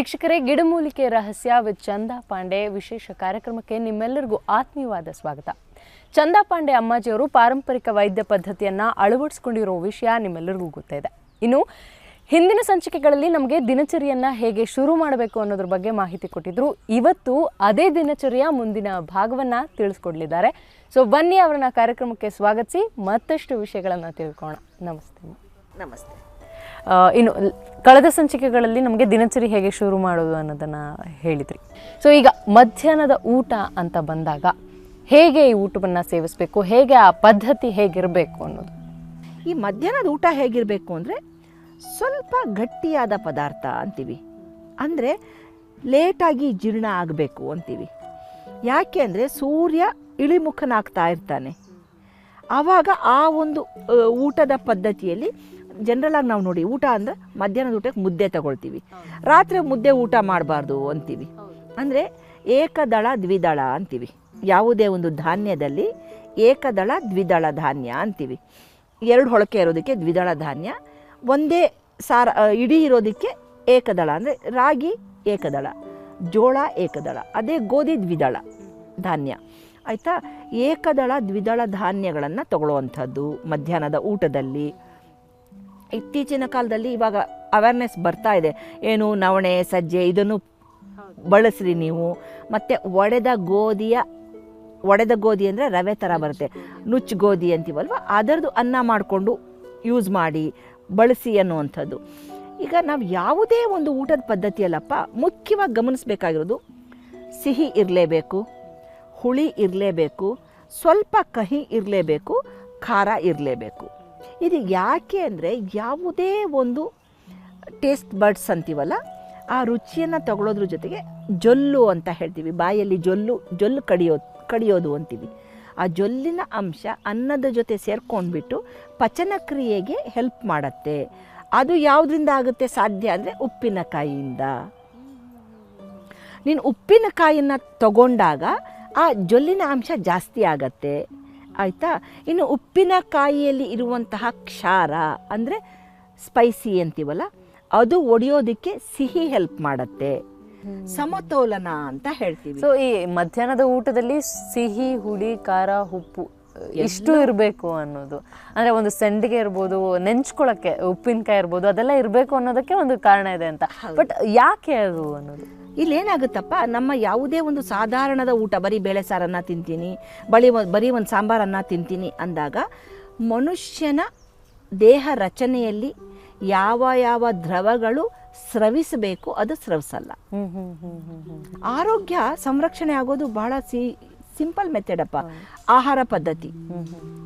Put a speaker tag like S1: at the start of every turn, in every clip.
S1: ವೀಕ್ಷಕರೇ ಗಿಡಮೂಲಿಕೆ ರಹಸ್ಯ ವಿತ್ ಚಂದಾ ಪಾಂಡೆ ವಿಶೇಷ ಕಾರ್ಯಕ್ರಮಕ್ಕೆ ನಿಮ್ಮೆಲ್ಲರಿಗೂ ಆತ್ಮೀಯವಾದ ಸ್ವಾಗತ. ಚಂದಾ ಪಾಂಡೆ ಅಮ್ಮಾಜಿಯವರು ಪಾರಂಪರಿಕ ವೈದ್ಯ ಪದ್ಧತಿಯನ್ನ ಅಳವಡಿಸ್ಕೊಂಡಿರೋ ವಿಷಯ ನಿಮ್ಮೆಲ್ಲರಿಗೂ ಗೊತ್ತಿದೆ ಇನ್ನು ಹಿಂದಿನ ಸಂಚಿಕೆಗಳಲ್ಲಿ ನಮಗೆ ದಿನಚರಿಯನ್ನ ಹೇಗೆ ಶುರು ಮಾಡಬೇಕು ಅನ್ನೋದ್ರ ಬಗ್ಗೆ ಮಾಹಿತಿ ಕೊಟ್ಟಿದ್ರು. ಇವತ್ತು ಅದೇ ದಿನಚರಿಯ ಮುಂದಿನ ಭಾಗವನ್ನ ತಿಳಿಸ್ಕೊಡ್ಲಿದ್ದಾರೆ. ಸೊ ಬನ್ನಿ ಅವರನ್ನ ಕಾರ್ಯಕ್ರಮಕ್ಕೆ ಸ್ವಾಗತಿಸಿ, ಮತ್ತಷ್ಟು ವಿಷಯಗಳನ್ನ ತಿಳ್ಕೋಣ ನಮಸ್ತೆ.
S2: ನಮಸ್ತೆ.
S1: ಇನ್ನು ಕಳೆದ ಸಂಚಿಕೆಗಳಲ್ಲಿ ನಮಗೆ ದಿನಚರಿ ಹೇಗೆ ಶುರು ಮಾಡೋದು ಅನ್ನೋದನ್ನು ಹೇಳಿದ್ರಿ. ಸೊ ಈಗ ಮಧ್ಯಾಹ್ನದ ಊಟ ಅಂತ ಬಂದಾಗ ಹೇಗೆ ಈ ಊಟವನ್ನು ಸೇವಿಸಬೇಕು, ಹೇಗೆ ಆ ಪದ್ಧತಿ ಹೇಗಿರಬೇಕು ಅನ್ನೋದು?
S2: ಈ ಮಧ್ಯಾಹ್ನದ ಊಟ ಹೇಗಿರಬೇಕು ಅಂದರೆ ಸ್ವಲ್ಪ ಗಟ್ಟಿಯಾದ ಪದಾರ್ಥ ಅಂತೀವಿ. ಅಂದರೆ ಲೇಟಾಗಿ ಜೀರ್ಣ ಆಗಬೇಕು ಅಂತೀವಿ. ಯಾಕೆ ಅಂದರೆ ಸೂರ್ಯ ಇಳಿಮುಖನಾಗ್ತಾ ಇರ್ತಾನೆ. ಆವಾಗ ಆ ಒಂದು ಊಟದ ಪದ್ಧತಿಯಲ್ಲಿ ಜನರಲ್ ಆಗಿ ನಾವು ನೋಡಿ, ಊಟ ಅಂದ್ರೆ ಮಧ್ಯಾಹ್ನದ ಊಟಕ್ಕೆ ಮುದ್ದೆ ತಗೊಳ್ತೀವಿ. ರಾತ್ರಿ ಮುದ್ದೆ ಊಟ ಮಾಡಬಾರ್ದು ಅಂತೀವಿ. ಅಂದರೆ ಏಕದಳ ದ್ವಿದಳ ಅಂತೀವಿ. ಯಾವುದೇ ಒಂದು ಧಾನ್ಯದಲ್ಲಿ ಏಕದಳ ದ್ವಿದಳ ಧಾನ್ಯ ಅಂತೀವಿ. ಎರಡು ಹೊಳಕೆ ಇರೋದಕ್ಕೆ ದ್ವಿದಳ ಧಾನ್ಯ, ಒಂದೇ ಸಾರ ಇಡೀ ಇರೋದಕ್ಕೆ ಏಕದಳ ಅಂದರೆ ರಾಗಿ ಏಕದಳ, ಜೋಳ ಏಕದಳ, ಅದೇ ಗೋಧಿ ದ್ವಿದಳ ಧಾನ್ಯ. ಆಯಿತಾ? ಏಕದಳ ದ್ವಿದಳ ಧಾನ್ಯಗಳನ್ನು ತಗೊಳ್ಳುವಂಥದ್ದು ಮಧ್ಯಾಹ್ನದ ಊಟದಲ್ಲಿ. ಇತ್ತೀಚಿನ ಕಾಲದಲ್ಲಿ ಇವಾಗ ಅವೇರ್ನೆಸ್ ಬರ್ತಾ ಇದೆ. ಏನು ನವಣೆ, ಸಜ್ಜೆ ಇದನ್ನು ಬಳಸ್ರಿ ನೀವು. ಮತ್ತು ಒಡೆದ ಗೋಧಿಯ, ಒಡೆದ ಗೋಧಿ ಅಂದರೆ ರವೆ ಥರ ಬರುತ್ತೆ. ನುಚ್ಚು ಗೋಧಿ ಅಂತೀವಲ್ವ? ಅದರದ್ದು ಅನ್ನ ಮಾಡಿಕೊಂಡು ಯೂಸ್ ಮಾಡಿ, ಬಳಸಿ ಅನ್ನುವಂಥದ್ದು. ಈಗ ನಾವು ಯಾವುದೇ ಒಂದು ಊಟದ ಪದ್ಧತಿಯಲ್ಲಪ್ಪ ಮುಖ್ಯವಾಗಿ ಗಮನಿಸಬೇಕಾಗಿರೋದು ಸಿಹಿ ಇರಲೇಬೇಕು, ಹುಳಿ ಇರಲೇಬೇಕು, ಸ್ವಲ್ಪ ಕಹಿ ಇರಲೇಬೇಕು, ಖಾರ ಇರಲೇಬೇಕು. ಇದು ಯಾಕೆ ಅಂದರೆ ಯಾವುದೇ ಒಂದು ಟೇಸ್ಟ್ ಬರ್ಡ್ಸ್ ಅಂತೀವಲ್ಲ, ಆ ರುಚಿಯನ್ನು ತಗೊಳ್ಳೋದ್ರ ಜೊತೆಗೆ ಜೊಲ್ಲು ಅಂತ ಹೇಳ್ತೀವಿ. ಬಾಯಲ್ಲಿ ಜೊಲ್ಲು ಜೊಲ್ಲು ಕಡಿಯೋ, ಕಡಿಯೋದು ಅಂತೀವಿ. ಆ ಜೊಲ್ಲಿನ ಅಂಶ ಅನ್ನದ ಜೊತೆ ಸೇರ್ಕೊಂಡ್ಬಿಟ್ಟು ಪಚನ ಕ್ರಿಯೆಗೆ ಹೆಲ್ಪ್ ಮಾಡುತ್ತೆ. ಅದು ಯಾವುದರಿಂದ ಆಗುತ್ತೆ ಸಾಧ್ಯ ಅಂದರೆ ಉಪ್ಪಿನಕಾಯಿಯಿಂದ. ನೀನು ಉಪ್ಪಿನಕಾಯಿನ ತಗೊಂಡಾಗ ಆ ಜೊಲ್ಲಿನ ಅಂಶ ಜಾಸ್ತಿ ಆಗತ್ತೆ. ಆಯಿತಾ? ಇನ್ನು ಉಪ್ಪಿನಕಾಯಿಯಲ್ಲಿ ಇರುವಂತಹ ಕ್ಷಾರ ಅಂದರೆ ಸ್ಪೈಸಿ ಅಂತೀವಲ್ಲ ಅದು ಒಡೆಯೋದಕ್ಕೆ ಸಿಹಿ ಹೆಲ್ಪ್ ಮಾಡುತ್ತೆ. ಸಮತೋಲನ ಅಂತ ಹೇಳ್ತೀವಿ.
S1: ಸೊ ಈ ಮಧ್ಯಾಹ್ನದ ಊಟದಲ್ಲಿ ಸಿಹಿ ಹುಳಿ ಖಾರ ಉಪ್ಪು ಇಷ್ಟು ಇರಬೇಕು ಅನ್ನೋದು. ಅಂದ್ರೆ ಒಂದು ಸಂಡಿಗೆ ಇರ್ಬೋದು ನೆಂಚ್ಕೊಳ್ಳೋಕ್ಕೆ ಉಪ್ಪಿನಕಾಯಿ ಇರ್ಬೋದು ಅದೆಲ್ಲ ಇರಬೇಕು ಅನ್ನೋದಕ್ಕೆ ಒಂದು ಕಾರಣ ಇದೆ ಅಂತ. ಬಟ್ ಯಾಕೆ ಅದು ಅನ್ನೋದು?
S2: ಇಲ್ಲಿ ಏನಾಗುತ್ತಪ್ಪ ನಮ್ಮ ಯಾವುದೇ ಒಂದು ಸಾಧಾರಣದ ಊಟ ಬರೀ ಬೇಳೆ ಸಾರನ್ನ ತಿಂತೀನಿ ಬಳಿ ಬರೀ ಒಂದು ಸಾಂಬಾರನ್ನ ತಿಂತೀನಿ ಅಂದಾಗ ಮನುಷ್ಯನ ದೇಹ ರಚನೆಯಲ್ಲಿ ಯಾವ ಯಾವ ದ್ರವಗಳು ಸ್ರವಿಸಬೇಕು ಅದು ಸ್ರವಿಸಲ್ಲ. ಆರೋಗ್ಯ ಸಂರಕ್ಷಣೆ ಆಗೋದು ಬಹಳ ಸಿ ಸಿಂಪಲ್ ಮೆಥಡ್ ಅಪ್ಪ. ಆಹಾರ ಪದ್ಧತಿ.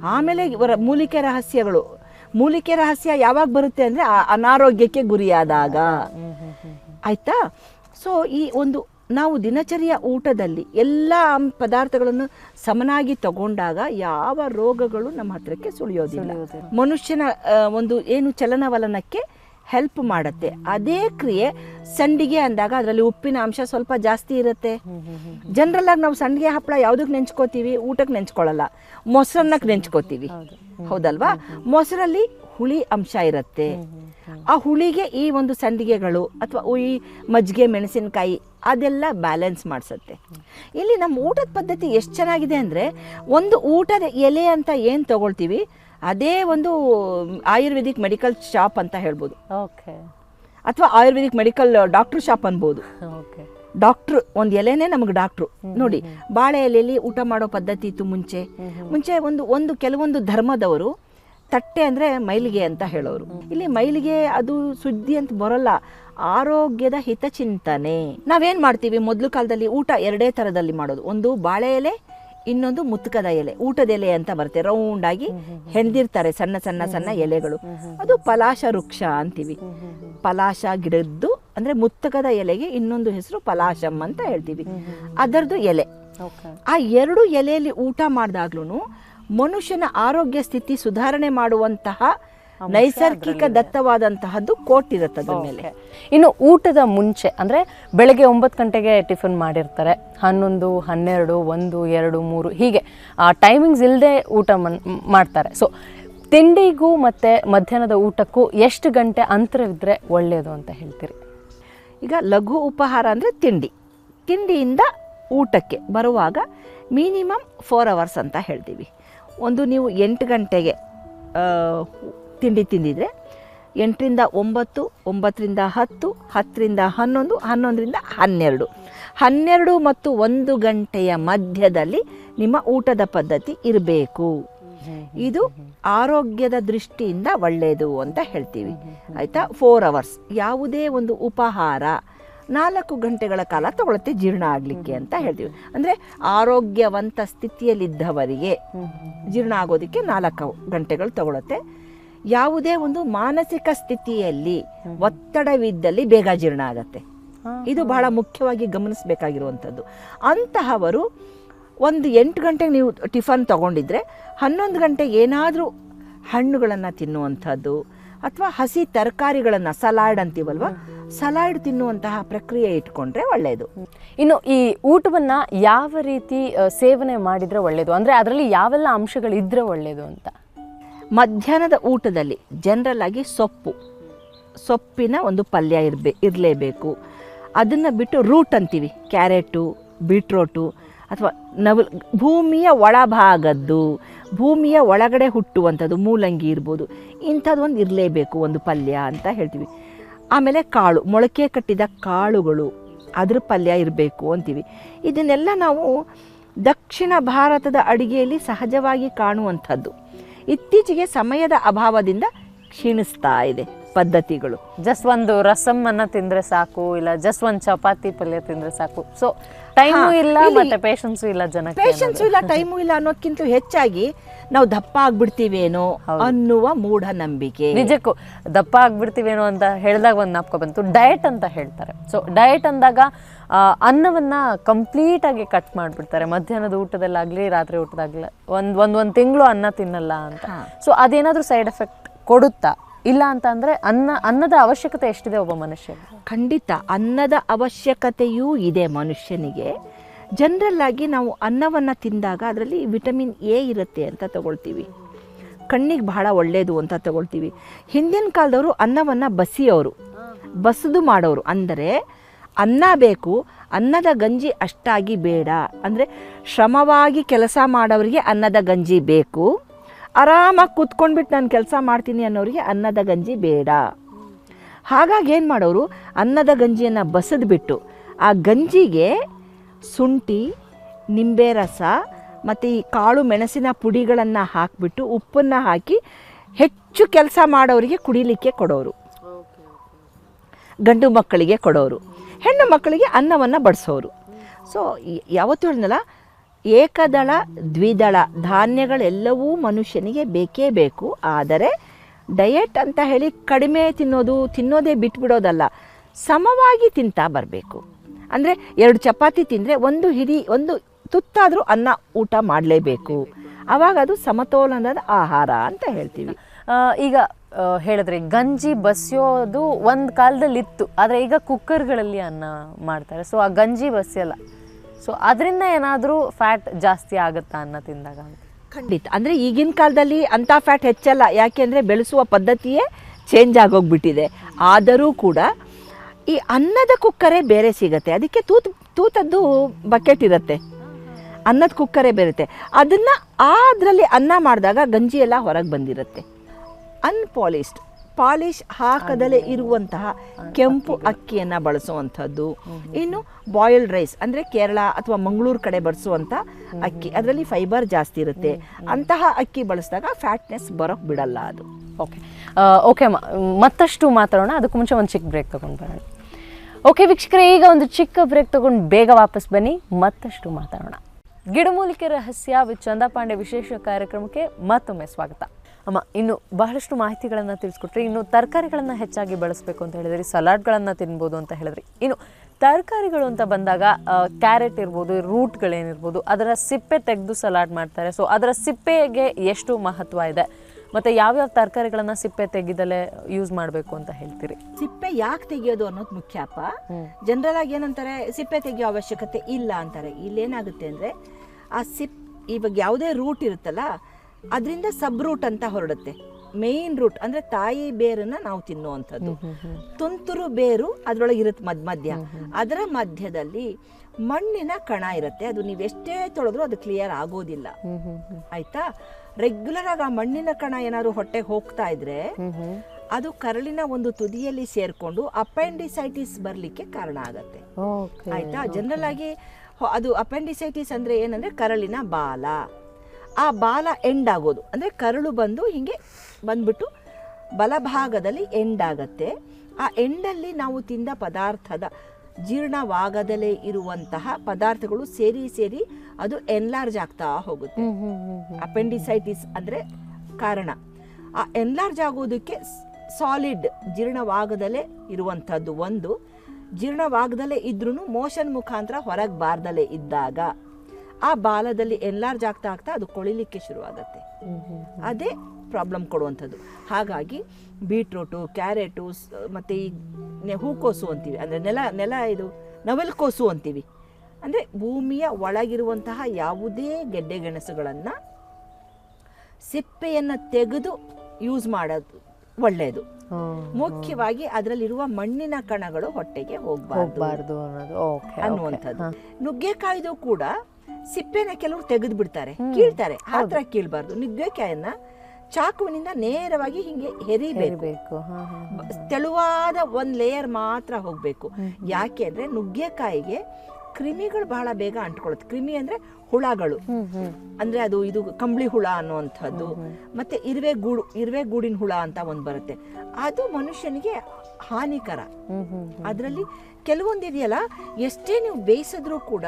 S2: ಆಮೇಲೆ ಮೂಲಿಕೆ ರಹಸ್ಯಗಳು. ಮೂಲಿಕೆ ರಹಸ್ಯ ಯಾವಾಗ ಬರುತ್ತೆ ಅಂದರೆ ಅನಾರೋಗ್ಯಕ್ಕೆ ಗುರಿಯಾದಾಗ. ಆಯ್ತಾ? ಸೊ ಈ ಒಂದು ನಾವು ದಿನಚರಿಯ ಊಟದಲ್ಲಿ ಎಲ್ಲ ಪದಾರ್ಥಗಳನ್ನು ಸಮನಾಗಿ ತಗೊಂಡಾಗ ಯಾವ ರೋಗಗಳು ನಮ್ಮ ಹತ್ರಕ್ಕೆ ಸುಳಿಯೋದಿಲ್ಲ. ಮನುಷ್ಯನ ಒಂದು ಏನು ಚಲನವಲನಕ್ಕೆ ಹೆಲ್ಪ್ ಮಾಡುತ್ತೆ. ಅದೇ ಕ್ರಿಯೆ ಸಂಡಿಗೆ ಅಂದಾಗ ಅದರಲ್ಲಿ ಉಪ್ಪಿನ ಅಂಶ ಸ್ವಲ್ಪ ಜಾಸ್ತಿ ಇರುತ್ತೆ. ಜನರಲ್ ಆಗಿ ನಾವು ಸಂಡಿಗೆ ಹಪ್ಪಳ ಯಾವುದಕ್ಕೆ ನೆಂಚ್ಕೋತೀವಿ? ಊಟಕ್ಕೆ ನೆಂಚ್ಕೊಳ್ಳಲ್ಲ ಮೊಸರನ್ನಕ್ಕೆ ನೆಂಚ್ಕೋತೀವಿ. ಹೌದಲ್ವಾ? ಮೊಸರಲ್ಲಿ ಹುಳಿ ಅಂಶ ಇರುತ್ತೆ. ಆ ಹುಳಿಗೆ ಈ ಒಂದು ಸಂಡಿಗೆಗಳು ಅಥವಾ ಈ ಮಜ್ಜಿಗೆ ಮೆಣಸಿನಕಾಯಿ ಅದೆಲ್ಲ ಬ್ಯಾಲೆನ್ಸ್ ಮಾಡಿಸುತ್ತೆ. ಇಲ್ಲಿ ನಮ್ಮ ಊಟದ ಪದ್ಧತಿ ಎಷ್ಟು ಚೆನ್ನಾಗಿದೆ ಅಂದರೆ ಒಂದು ಊಟದ ಎಲೆ ಅಂತ ಏನು ತಗೊಳ್ತೀವಿ ಅದೇ ಒಂದು ಆಯುರ್ವೇದಿಕ್ ಮೆಡಿಕಲ್ ಶಾಪ್ ಅಂತ ಹೇಳ್ಬೋದು.
S1: ಓಕೆ.
S2: ಅಥವಾ ಆಯುರ್ವೇದಿಕ್ ಮೆಡಿಕಲ್ ಡಾಕ್ಟರ್ ಶಾಪ್ ಅನ್ಬೋದು.
S1: ಓಕೆ.
S2: ಡಾಕ್ಟ್ರು ಒಂದು ಎಲೆನೇ ನಮಗೆ ಡಾಕ್ಟ್ರು ನೋಡಿ ಬಾಳೆ ಎಲೆಯಲ್ಲಿ ಊಟ ಮಾಡೋ ಪದ್ಧತಿ ಇತ್ತು ಮುಂಚೆ. ಮುಂಚೆ ಒಂದು ಒಂದು ಕೆಲವೊಂದು ಧರ್ಮದವರು ತಟ್ಟೆ ಅಂದರೆ ಮೈಲಿಗೆ ಅಂತ ಹೇಳೋರು. ಇಲ್ಲಿ ಮೈಲಿಗೆ ಅದು ಸುದ್ದಿ ಅಂತ ಬರೋಲ್ಲ. ಆರೋಗ್ಯದ ಹಿತಚಿಂತನೆ. ನಾವೇನು ಮಾಡ್ತೀವಿ? ಮೊದಲು ಕಾಲದಲ್ಲಿ ಊಟ ಎರಡೇ ಥರದಲ್ಲಿ ಮಾಡೋದು. ಒಂದು ಬಾಳೆ ಎಲೆ ಇನ್ನೊಂದು ಮುತ್ಕದ ಎಲೆ. ಊಟದ ಎಲೆ ಅಂತ ಬರುತ್ತೆ. ರೌಂಡ್ ಆಗಿ ಹೆಂದಿರ್ತಾರೆ ಸಣ್ಣ ಸಣ್ಣ ಸಣ್ಣ ಎಲೆಗಳು. ಅದು ಪಲಾಶ ವೃಕ್ಷ ಅಂತೀವಿ. ಪಲಾಶ ಗಿಡದ್ದು ಅಂದ್ರೆ ಮುತ್ತಕದ ಎಲೆಗೆ ಇನ್ನೊಂದು ಹೆಸರು ಪಲಾಶಂ ಅಂತ ಹೇಳ್ತೀವಿ. ಅದರದ್ದು ಎಲೆ. ಆ ಎರಡು ಎಲೆಯಲ್ಲಿ ಊಟ ಮಾಡಿದಾಗ್ಲೂ ಮನುಷ್ಯನ ಆರೋಗ್ಯ ಸ್ಥಿತಿ ಸುಧಾರಣೆ ಮಾಡುವಂತಹ ನೈಸರ್ಗಿಕ ದತ್ತವಾದಂತಹದ್ದು ಕೋಟಿರುತ್ತೆ ಅದ್ರ ಮೇಲೆ.
S1: ಇನ್ನು ಊಟದ ಮುಂಚೆ ಅಂದ್ರೆ ಬೆಳಗ್ಗೆ ಒಂಬತ್ತು ಗಂಟೆಗೆ ಟಿಫಿನ್ ಮಾಡಿರ್ತಾರೆ. ಹನ್ನೊಂದು ಹನ್ನೆರಡು ಒಂದು ಎರಡು ಮೂರು ಹೀಗೆ. ಆ ಟೈಮಿಂಗ್ಸ್ ಇಲ್ಲದೆ ಊಟ ಮಾಡ್ತಾರೆ. ಸೊ ತಿಂಡಿಗೂ ಮತ್ತೆ ಮಧ್ಯಾಹ್ನದ ಊಟಕ್ಕೂ ಎಷ್ಟು ಗಂಟೆ ಅಂತರವಿದ್ರೆ ಒಳ್ಳೆಯದು ಅಂತ ಹೇಳ್ತೀರಿ?
S2: ಈಗ ಲಘು ಉಪಹಾರ ಅಂದರೆ ತಿಂಡಿ. ತಿಂಡಿಯಿಂದ ಊಟಕ್ಕೆ ಬರುವಾಗ ಮಿನಿಮಮ್ ಫೋರ್ ಅವರ್ಸ್ ಅಂತ ಹೇಳ್ತೀವಿ. ಒಂದು ನೀವು ಎಂಟು ಗಂಟೆಗೆ ತಿಂಡಿ ತಿಂದಿದ್ರೆ ಎಂಟರಿಂದ ಒಂಬತ್ತು ಒಂಬತ್ತರಿಂದ ಹತ್ತು ಹತ್ತರಿಂದ ಹನ್ನೊಂದು ಹನ್ನೊಂದರಿಂದ ಹನ್ನೆರಡು. ಹನ್ನೆರಡು ಮತ್ತು ಒಂದು ಗಂಟೆಯ ಮಧ್ಯದಲ್ಲಿ ನಿಮ್ಮ ಊಟದ ಪದ್ಧತಿ ಇರಬೇಕು. ಇದು ಆರೋಗ್ಯದ ದೃಷ್ಟಿಯಿಂದ ಒಳ್ಳೆಯದು ಅಂತ ಹೇಳ್ತೀವಿ. ಆಯಿತಾ? ಫೋರ್ ಅವರ್ಸ್ ಯಾವುದೇ ಒಂದು ಉಪಹಾರ. ನಾಲ್ಕು ಗಂಟೆಗಳ ಕಾಲ ತಗೊಳುತ್ತೆ ಜೀರ್ಣ ಆಗಲಿಕ್ಕೆ ಅಂತ ಹೇಳ್ತೀವಿ. ಅಂದರೆ ಆರೋಗ್ಯವಂತ ಸ್ಥಿತಿಯಲ್ಲಿದ್ದವರಿಗೆ ಜೀರ್ಣ ಆಗೋದಕ್ಕೆ ನಾಲ್ಕು ಗಂಟೆಗಳು ತಗೊಳತ್ತೆ. ಯಾವುದೇ ಒಂದು ಮಾನಸಿಕ ಸ್ಥಿತಿಯಲ್ಲಿ ಒತ್ತಡವಿದ್ದಲ್ಲಿ ಬೇಗ ಜೀರ್ಣ ಆಗತ್ತೆ. ಇದು ಬಹಳ ಮುಖ್ಯವಾಗಿ ಗಮನಿಸಬೇಕಾಗಿರುವಂಥದ್ದು. ಅಂತಹವರು ಒಂದು ಎಂಟು ಗಂಟೆಗೆ ನೀವು ಟಿಫನ್ ತಗೊಂಡಿದ್ರೆ ಹನ್ನೊಂದು ಗಂಟೆಗೆ ಏನಾದರೂ ಹಣ್ಣುಗಳನ್ನು ತಿನ್ನುವಂಥದ್ದು ಅಥವಾ ಹಸಿ ತರಕಾರಿಗಳನ್ನು ಸಲಾಡ್ ಅಂತೀವಲ್ವ? ಸಲಾಡ್ ತಿನ್ನುವಂತಹ ಪ್ರಕ್ರಿಯೆ ಇಟ್ಕೊಂಡ್ರೆ ಒಳ್ಳೆಯದು
S1: ಇನ್ನು ಈ ಊಟವನ್ನ ಯಾವ ರೀತಿ ಸೇವನೆ ಮಾಡಿದ್ರೆ ಒಳ್ಳೇದು? ಅಂದ್ರೆ ಅದರಲ್ಲಿ ಯಾವೆಲ್ಲ ಅಂಶಗಳು ಇದ್ರೆ ಒಳ್ಳೇದು ಅಂತ?
S2: ಮಧ್ಯಾಹ್ನದ ಊಟದಲ್ಲಿ ಜನರಲ್ ಆಗಿ ಸೊಪ್ಪು. ಸೊಪ್ಪಿನ ಒಂದು ಪಲ್ಯ ಇರಬೇ ಇರಲೇಬೇಕು. ಅದನ್ನು ಬಿಟ್ಟು ರೂಟ್ ಅಂತೀವಿ. ಕ್ಯಾರೆಟು ಬೀಟ್ರೋಟು ಅಥವಾ ನವಲ್ ಭೂಮಿಯ ಒಳಭಾಗದ್ದು ಭೂಮಿಯ ಒಳಗಡೆ ಹುಟ್ಟುವಂಥದ್ದು, ಮೂಲಂಗಿ ಇರ್ಬೋದು, ಇಂಥದ್ದೊಂದು ಇರಲೇಬೇಕು, ಒಂದು ಪಲ್ಯ ಅಂತ ಹೇಳ್ತೀವಿ. ಆಮೇಲೆ ಕಾಳು, ಮೊಳಕೆ ಕಟ್ಟಿದ ಕಾಳುಗಳು ಅದ್ರ ಪಲ್ಯ ಇರಬೇಕು ಅಂತೀವಿ. ಇದನ್ನೆಲ್ಲ ನಾವು ದಕ್ಷಿಣ ಭಾರತದ ಅಡಿಗೆಯಲ್ಲಿ ಸಹಜವಾಗಿ ಕಾಣುವಂಥದ್ದು. ಇತ್ತೀಚೆಗೆ ಸಮಯದ ಅಭಾವದಿಂದ ಕ್ಷೀಣಿಸ್ತಾ ಇದೆ. ಪದ್ಧತಿಗಳು.
S1: ಜಸ್ಟ್ ಒಂದು ರಸಮ್ ಅನ್ನ ತಿಂದ್ರೆ ಸಾಕು ಇಲ್ಲ ಜಸ್ಟ್ ಒಂದು ಚಪಾತಿ ಪಲ್ಯ ತಿಂದ್ರೆ ಸಾಕು. ಸೊ ಟೈಮು ಇಲ್ಲ ಮತ್ತೆ ಪೇಷನ್ಸು ಇಲ್ಲ ಜನ
S2: ಪೇಷನ್ಸು ಇಲ್ಲ ಟೈಮು ಇಲ್ಲ ಅನ್ನೋದಕ್ಕಿಂತ ಹೆಚ್ಚಾಗಿ ನಾವು ದಪ್ಪ ಆಗ್ಬಿಡ್ತೀವೇನೋ ಅನ್ನುವ ಮೂಢ ನಂಬಿಕೆ
S1: ನಿಜಕ್ಕೂ ದಪ್ಪ ಆಗ್ಬಿಡ್ತೀವೇನೋ ಅಂತ ಹೇಳಿದಾಗ ಒಂದು ನಾಪ್ಕೊ ಬಂತು. ಡಯಟ್ ಅಂತ ಹೇಳ್ತಾರೆ. ಸೊ ಡಯಟ್ ಅಂದಾಗ ಅನ್ನವನ್ನ ಕಂಪ್ಲೀಟ್ ಆಗಿ ಕಟ್ ಮಾಡಿಬಿಡ್ತಾರೆ. ಮಧ್ಯಾಹ್ನದ ಊಟದಲ್ಲಾಗ್ಲಿ ರಾತ್ರಿ ಊಟದಾಗ್ಲಿ. ಒಂದ್ ಒಂದ್ ಒಂದ್ ತಿಂಗಳು ಅನ್ನ ತಿನ್ನಲ್ಲ ಅಂತ. ಸೊ ಅದೇನಾದ್ರೂ ಸೈಡ್ ಎಫೆಕ್ಟ್ ಕೊಡುತ್ತಾ? ಇಲ್ಲ ಅಂತ ಅಂದ್ರೆ ಅನ್ನ, ಅನ್ನದ ಅವಶ್ಯಕತೆ ಎಷ್ಟಿದೆ ಒಬ್ಬ ಮನುಷ್ಯ
S2: ಖಂಡಿತ, ಅನ್ನದ ಅವಶ್ಯಕತೆಯೂ ಇದೆ ಮನುಷ್ಯನಿಗೆ. ಜನರಲ್ ಆಗಿ ನಾವು ಅನ್ನವನ್ನು ತಿಂದಾಗ ಅದರಲ್ಲಿ ವಿಟಮಿನ್ ಎ ಇರುತ್ತೆ ಅಂತ ತಗೊಳ್ತೀವಿ. ಕಣ್ಣಿಗೆ ಬಹಳ ಒಳ್ಳೆಯದು ಅಂತ ತಗೊಳ್ತೀವಿ. ಹಿಂದಿನ ಕಾಲದವರು ಅನ್ನವನ್ನು ಬಸಿಯೋರು ಬಸದು ಮಾಡೋರು. ಅಂದರೆ ಅನ್ನ ಬೇಕು, ಅನ್ನದ ಗಂಜಿ ಅಷ್ಟಾಗಿ ಬೇಡ. ಅಂದರೆ ಶ್ರಮವಾಗಿ ಕೆಲಸ ಮಾಡೋರಿಗೆ ಅನ್ನದ ಗಂಜಿ ಬೇಕು. ಆರಾಮಾಗಿ ಕೂತ್ಕೊಂಡ್ಬಿಟ್ಟು ನಾನು ಕೆಲಸ ಮಾಡ್ತೀನಿ ಅನ್ನೋರಿಗೆ ಅನ್ನದ ಗಂಜಿ ಬೇಡ. ಹಾಗಾಗಿ ಏನು ಮಾಡೋರು, ಅನ್ನದ ಗಂಜಿಯನ್ನು ಬಸದ್ಬಿಟ್ಟು ಆ ಗಂಜಿಗೆ ಶುಂಠಿ, ನಿಂಬೆ ರಸ ಮತ್ತು ಈ ಕಾಳು ಮೆಣಸಿನ ಪುಡಿಗಳನ್ನು ಹಾಕಿಬಿಟ್ಟು ಉಪ್ಪನ್ನು ಹಾಕಿ ಹೆಚ್ಚು ಕೆಲಸ ಮಾಡೋರಿಗೆ ಕುಡಿಲಿಕ್ಕೆ ಕೊಡೋರು. ಗಂಡು ಮಕ್ಕಳಿಗೆ ಕೊಡೋರು. ಹೆಣ್ಣು ಮಕ್ಕಳಿಗೆ ಅನ್ನವನ್ನು ಬಡಿಸೋರು. ಸೊ ಯಾವತ್ತೂ ಹೇಳಿದ್ನಲ್ಲ ಏಕದಳ, ದ್ವಿದಳ ಧಾನ್ಯಗಳೆಲ್ಲವೂ ಮನುಷ್ಯನಿಗೆ ಬೇಕೇ ಬೇಕು. ಆದರೆ ಡಯೆಟ್ ಅಂತ ಹೇಳಿ ಕಡಿಮೆ ತಿನ್ನೋದು, ತಿನ್ನೋದೇ ಬಿಟ್ಬಿಡೋದಲ್ಲ. ಸಮವಾಗಿ ತಿಂತಾ ಬರಬೇಕು. ಅಂದರೆ ಎರಡು ಚಪಾತಿ ತಿಂದರೆ ಒಂದು ಹಿಡಿ, ಒಂದು ತುತ್ತಾದರೂ ಅನ್ನ ಊಟ ಮಾಡಲೇಬೇಕು. ಆವಾಗ ಅದು ಸಮತೋಲನದ ಆಹಾರ ಅಂತ ಹೇಳ್ತೀವಿ.
S1: ಈಗ ಹೇಳಿದ್ರೆ ಗಂಜಿ ಬಸಿಯೋದು ಒಂದು ಕಾಲದಲ್ಲಿ ಇತ್ತು ಆದರೆ ಈಗ ಕುಕ್ಕರ್ಗಳಲ್ಲಿ ಅನ್ನ ಮಾಡ್ತಾರೆ. ಸೊ ಆ ಗಂಜಿ ಬಸಿಯಲ್ಲ. ಸೊ ಅದರಿಂದ ಏನಾದರೂ ಫ್ಯಾಟ್ ಜಾಸ್ತಿ ಆಗುತ್ತಾ ಅನ್ನ ತಿಂದಾಗ?
S2: ಖಂಡಿತ. ಅಂದರೆ ಈಗಿನ ಕಾಲದಲ್ಲಿ ಅಂಥ ಫ್ಯಾಟ್ ಹೆಚ್ಚಲ್ಲ. ಯಾಕೆಂದರೆ ಬೆಳೆಸುವ ಪದ್ಧತಿಯೇ ಚೇಂಜ್ ಆಗೋಗ್ಬಿಟ್ಟಿದೆ. ಆದರೂ ಕೂಡ ಈ ಅನ್ನದ ಕುಕ್ಕರೇ ಬೇರೆ ಸಿಗತ್ತೆ. ಅದಕ್ಕೆ ತೂತ್, ತೂತದ್ದು ಬಕೆಟ್ ಇರುತ್ತೆ. ಅನ್ನದ ಕುಕ್ಕರೇ ಬೇರುತ್ತೆ ಅದನ್ನು ಅದರಲ್ಲಿ ಅನ್ನ ಮಾಡಿದಾಗ ಗಂಜಿ ಎಲ್ಲ ಹೊರಗೆ ಬಂದಿರುತ್ತೆ. ಅನ್ಪಾಲಿಶ್ಡ್ ಪಾಲಿಶ್ ಹಾಕದಲೇ ಇರುವಂತಹ ಕೆಂಪು ಅಕ್ಕಿಯನ್ನು ಬಳಸುವಂಥದ್ದು. ಇನ್ನು ಬಾಯ್ಲ್ಡ್ ರೈಸ್ ಅಂದರೆ ಕೇರಳ ಅಥವಾ ಮಂಗಳೂರು ಕಡೆ ಬಳಸುವಂಥ ಅಕ್ಕಿ. ಅದರಲ್ಲಿ ಫೈಬರ್ ಜಾಸ್ತಿ ಇರುತ್ತೆ. ಅಂತಹ ಅಕ್ಕಿ ಬಳಸಿದಾಗ ಫ್ಯಾಟ್ನೆಸ್ ಬರೋಕ್ಕೆ ಬಿಡಲ್ಲ ಅದು.
S1: ಓಕೆ ಓಕೆ ಮತ್ತಷ್ಟು ಮಾತಾಡೋಣ. ಅದಕ್ಕೂ ಮುಂಚೆ ಒಂದು ಚಿಕ್ಕ ಬ್ರೇಕ್ ತೊಗೊಂಡು ಬರೋಣ. ಓಕೆ ವೀಕ್ಷಕರೇ ಈಗ ಒಂದು ಚಿಕ್ಕ ಬ್ರೇಕ್ ತೊಗೊಂಡು ಬೇಗ ವಾಪಸ್ ಬನ್ನಿ. ಮತ್ತಷ್ಟು ಮಾತಾಡೋಣ. ಗಿಡಮೂಲಿಕೆ ರಹಸ್ಯ ವಿತ್ ಚಂದ ಪಾಂಡೆ ವಿಶೇಷ ಕಾರ್ಯಕ್ರಮಕ್ಕೆ ಮತ್ತೊಮ್ಮೆ ಸ್ವಾಗತ. ಅಮ್ಮ ಇನ್ನು ಬಹಳಷ್ಟು ಮಾಹಿತಿಗಳನ್ನು ತಿಳಿಸ್ಕೊಟ್ರಿ. ಇನ್ನು ತರಕಾರಿಗಳನ್ನು ಹೆಚ್ಚಾಗಿ ಬಳಸಬೇಕು ಅಂತ ಹೇಳಿದ್ರಿ ಸಲಾಡ್ಗಳನ್ನು ತಿನ್ಬೋದು ಅಂತ ಹೇಳಿದ್ರಿ. ಇನ್ನು ತರಕಾರಿಗಳು ಅಂತ ಬಂದಾಗ ಕ್ಯಾರೆಟ್ ಇರ್ಬೋದು ರೂಟ್ಗಳೇನಿರ್ಬೋದು ಅದರ ಸಿಪ್ಪೆ ತೆಗೆದು ಸಲಾಡ್ ಮಾಡ್ತಾರೆ. ಸೊ ಅದರ ಸಿಪ್ಪೆಗೆ ಎಷ್ಟು ಮಹತ್ವ ಇದೆ? ಮತ್ತು ಯಾವ್ಯಾವ ತರಕಾರಿಗಳನ್ನು ಸಿಪ್ಪೆ ತೆಗೆದಲ್ಲೇ ಯೂಸ್ ಮಾಡಬೇಕು ಅಂತ ಹೇಳ್ತೀರಿ?
S2: ಸಿಪ್ಪೆ ಯಾಕೆ ತೆಗೆಯೋದು ಅನ್ನೋದು ಮುಖ್ಯಪ್ಪ ಜನರಲ್ ಆಗಿ ಏನಂತಾರೆ ಸಿಪ್ಪೆ ತೆಗೆಯೋ ಅವಶ್ಯಕತೆ ಇಲ್ಲ ಅಂತಾರೆ. ಇಲ್ಲೇನಾಗುತ್ತೆ ಅಂದರೆ ಆ ಸಿಪ್ ಇವಾಗ ಯಾವುದೇ ರೂಟ್ ಇರುತ್ತಲ್ಲ ಅದರಿಂದ ಸಬ್ ರೂಟ್ ಅಂತ ಹೊರಡುತ್ತೆ. ಮೇನ್ ರೂಟ್ ಅಂದ್ರೆ ತಾಯಿ ಬೇರನ್ನ ನಾವು ತಿನ್ನುವಂಥದ್ದು. ತುಂತುರು ಬೇರು ಅದರೊಳಗೆ ಇರುತ್ತೆ ಮಧ್ಯ ಮಧ್ಯ ಅದರ ಮಧ್ಯದಲ್ಲಿ ಮಣ್ಣಿನ ಕಣ ಇರುತ್ತೆ. ಅದು ನೀವು ಎಷ್ಟೇ ತೊಳೆದ್ರೂ ಅದು ಕ್ಲಿಯರ್ ಆಗೋದಿಲ್ಲ. ಆಯ್ತಾ? ರೆಗ್ಯುಲರ್ ಆಗಿ ಆ ಮಣ್ಣಿನ ಕಣ ಏನಾದ್ರು ಹೊಟ್ಟೆ ಹೋಗ್ತಾ ಇದ್ರೆ ಅದು ಕರಳಿನ ಒಂದು ತುದಿಯಲ್ಲಿ ಸೇರ್ಕೊಂಡು ಅಪೆಂಡಿಸೈಟಿಸ್ ಬರ್ಲಿಕ್ಕೆ ಕಾರಣ ಆಗತ್ತೆ. ಆಯ್ತಾ? ಜನರಲ್ ಆಗಿ ಅದು ಅಪೆಂಡಿಸೈಟಿಸ್ ಅಂದ್ರೆ ಏನಂದ್ರೆ ಕರಳಿನ ಬಾಲ. ಆ ಬಾಲ ಎಂಡ್ ಆಗೋದು. ಅಂದರೆ ಕರುಳು ಬಂದು ಹಿಂಗೆ ಬಂದ್ಬಿಟ್ಟು ಬಲಭಾಗದಲ್ಲಿ ಎಂಡ್ ಆಗತ್ತೆ. ಆ ಎಂಡಲ್ಲಿ ನಾವು ತಿಂದ ಪದಾರ್ಥದ ಜೀರ್ಣವಾಗದಲೇ ಇರುವಂತಹ ಪದಾರ್ಥಗಳು ಸೇರಿ ಸೇರಿ ಅದು ಎನ್ಲಾರ್ಜ್ ಆಗ್ತಾ ಹೋಗುತ್ತೆ. ಅಪೆಂಡಿಸೈಟಿಸ್ ಅಂದರೆ ಕಾರಣ. ಆ ಎನ್ಲಾರ್ಜ್ ಆಗೋದಕ್ಕೆ ಸಾಲಿಡ್ ಜೀರ್ಣವಾಗದಲೇ ಇರುವಂಥದ್ದು ಒಂದು. ಜೀರ್ಣವಾಗದಲೇ ಇದ್ರೂ ಮೋಷನ್ ಮುಖಾಂತರ ಹೊರಗೆ ಬಾರ್ದಲೇ ಇದ್ದಾಗ ಆ ಬಾಲದಲ್ಲಿ ಎನ್ಲಾರ್ಜ್ ಆಗ್ತಾ ಆಗ್ತಾ ಅದು ಕೊಳಿಲಿಕ್ಕೆ ಶುರುವಾಗತ್ತೆ. ಅದೇ ಪ್ರಾಬ್ಲಮ್ ಕೊಡುವಂಥದ್ದು. ಹಾಗಾಗಿ ಬೀಟ್ರೂಟು ಕ್ಯಾರೆಟು ಮತ್ತೆ ಈ ಹೂಕೋಸು ಅಂತೀವಿ. ಅಂದರೆ ನೆಲ ನೆಲ ಇದು ನವಲ್ಕೋಸು ಅಂತೀವಿ. ಅಂದರೆ ಭೂಮಿಯ ಒಳಗಿರುವಂತಹ ಯಾವುದೇ ಗೆಡ್ಡೆ ಗೆಣಸುಗಳನ್ನು ಸಿಪ್ಪೆಯನ್ನು ತೆಗೆದು ಯೂಸ್ ಮಾಡೋದು ಒಳ್ಳೆಯದು ಮುಖ್ಯವಾಗಿ ಅದರಲ್ಲಿರುವ ಮಣ್ಣಿನ ಕಣಗಳು ಹೊಟ್ಟೆಗೆ ಹೋಗಬಾರ್ದು ಅನ್ನುವಂಥದ್ದು. ನುಗ್ಗೆಕಾಯ್ದು ಕೂಡ ಸಿಪ್ಪೆನ ಕೆಲವರು ತೆಗೆದು ಬಿಡ್ತಾರೆ ಕೀಳ್ತಾರೆ ಆ ಥರ ಕೀಳ್ಬಾರ್ದು. ನುಗ್ಗೆಕಾಯನ್ನ ಚಾಕುವಿನಿಂದ ನೇರವಾಗಿ ಹಿಂಗೆ ಹೆರಿಬೇಕು. ತೆಳುವಾದ ಒಂದ್ ಲೇಯರ್ ಮಾತ್ರ ಹೋಗ್ಬೇಕು. ಯಾಕೆ ಅಂದ್ರೆ ನುಗ್ಗೆಕಾಯಿಗೆ ಕ್ರಿಮಿಗಳು ಬಹಳ ಬೇಗ ಅಂಟ್ಕೊಳ್ಳುತ್ತೆ ಕ್ರಿಮಿ ಅಂದ್ರೆ ಹುಳಗಳು. ಅಂದ್ರೆ ಅದು ಇದು ಕಂಬಳಿ ಹುಳ ಅನ್ನುವಂಥದ್ದು. ಮತ್ತೆ ಇರುವೆ ಗೂಡು ಇರುವೆ ಗೂಡಿನ ಹುಳ ಅಂತ ಒಂದು ಬರುತ್ತೆ. ಅದು ಮನುಷ್ಯನಿಗೆ ಹಾನಿಕರ. ಅದರಲ್ಲಿ ಕೆಲವೊಂದಿದೆಯಲ್ಲ ಎಷ್ಟೇ ನೀವು ಬೇಯಿಸಿದ್ರೂ ಕೂಡ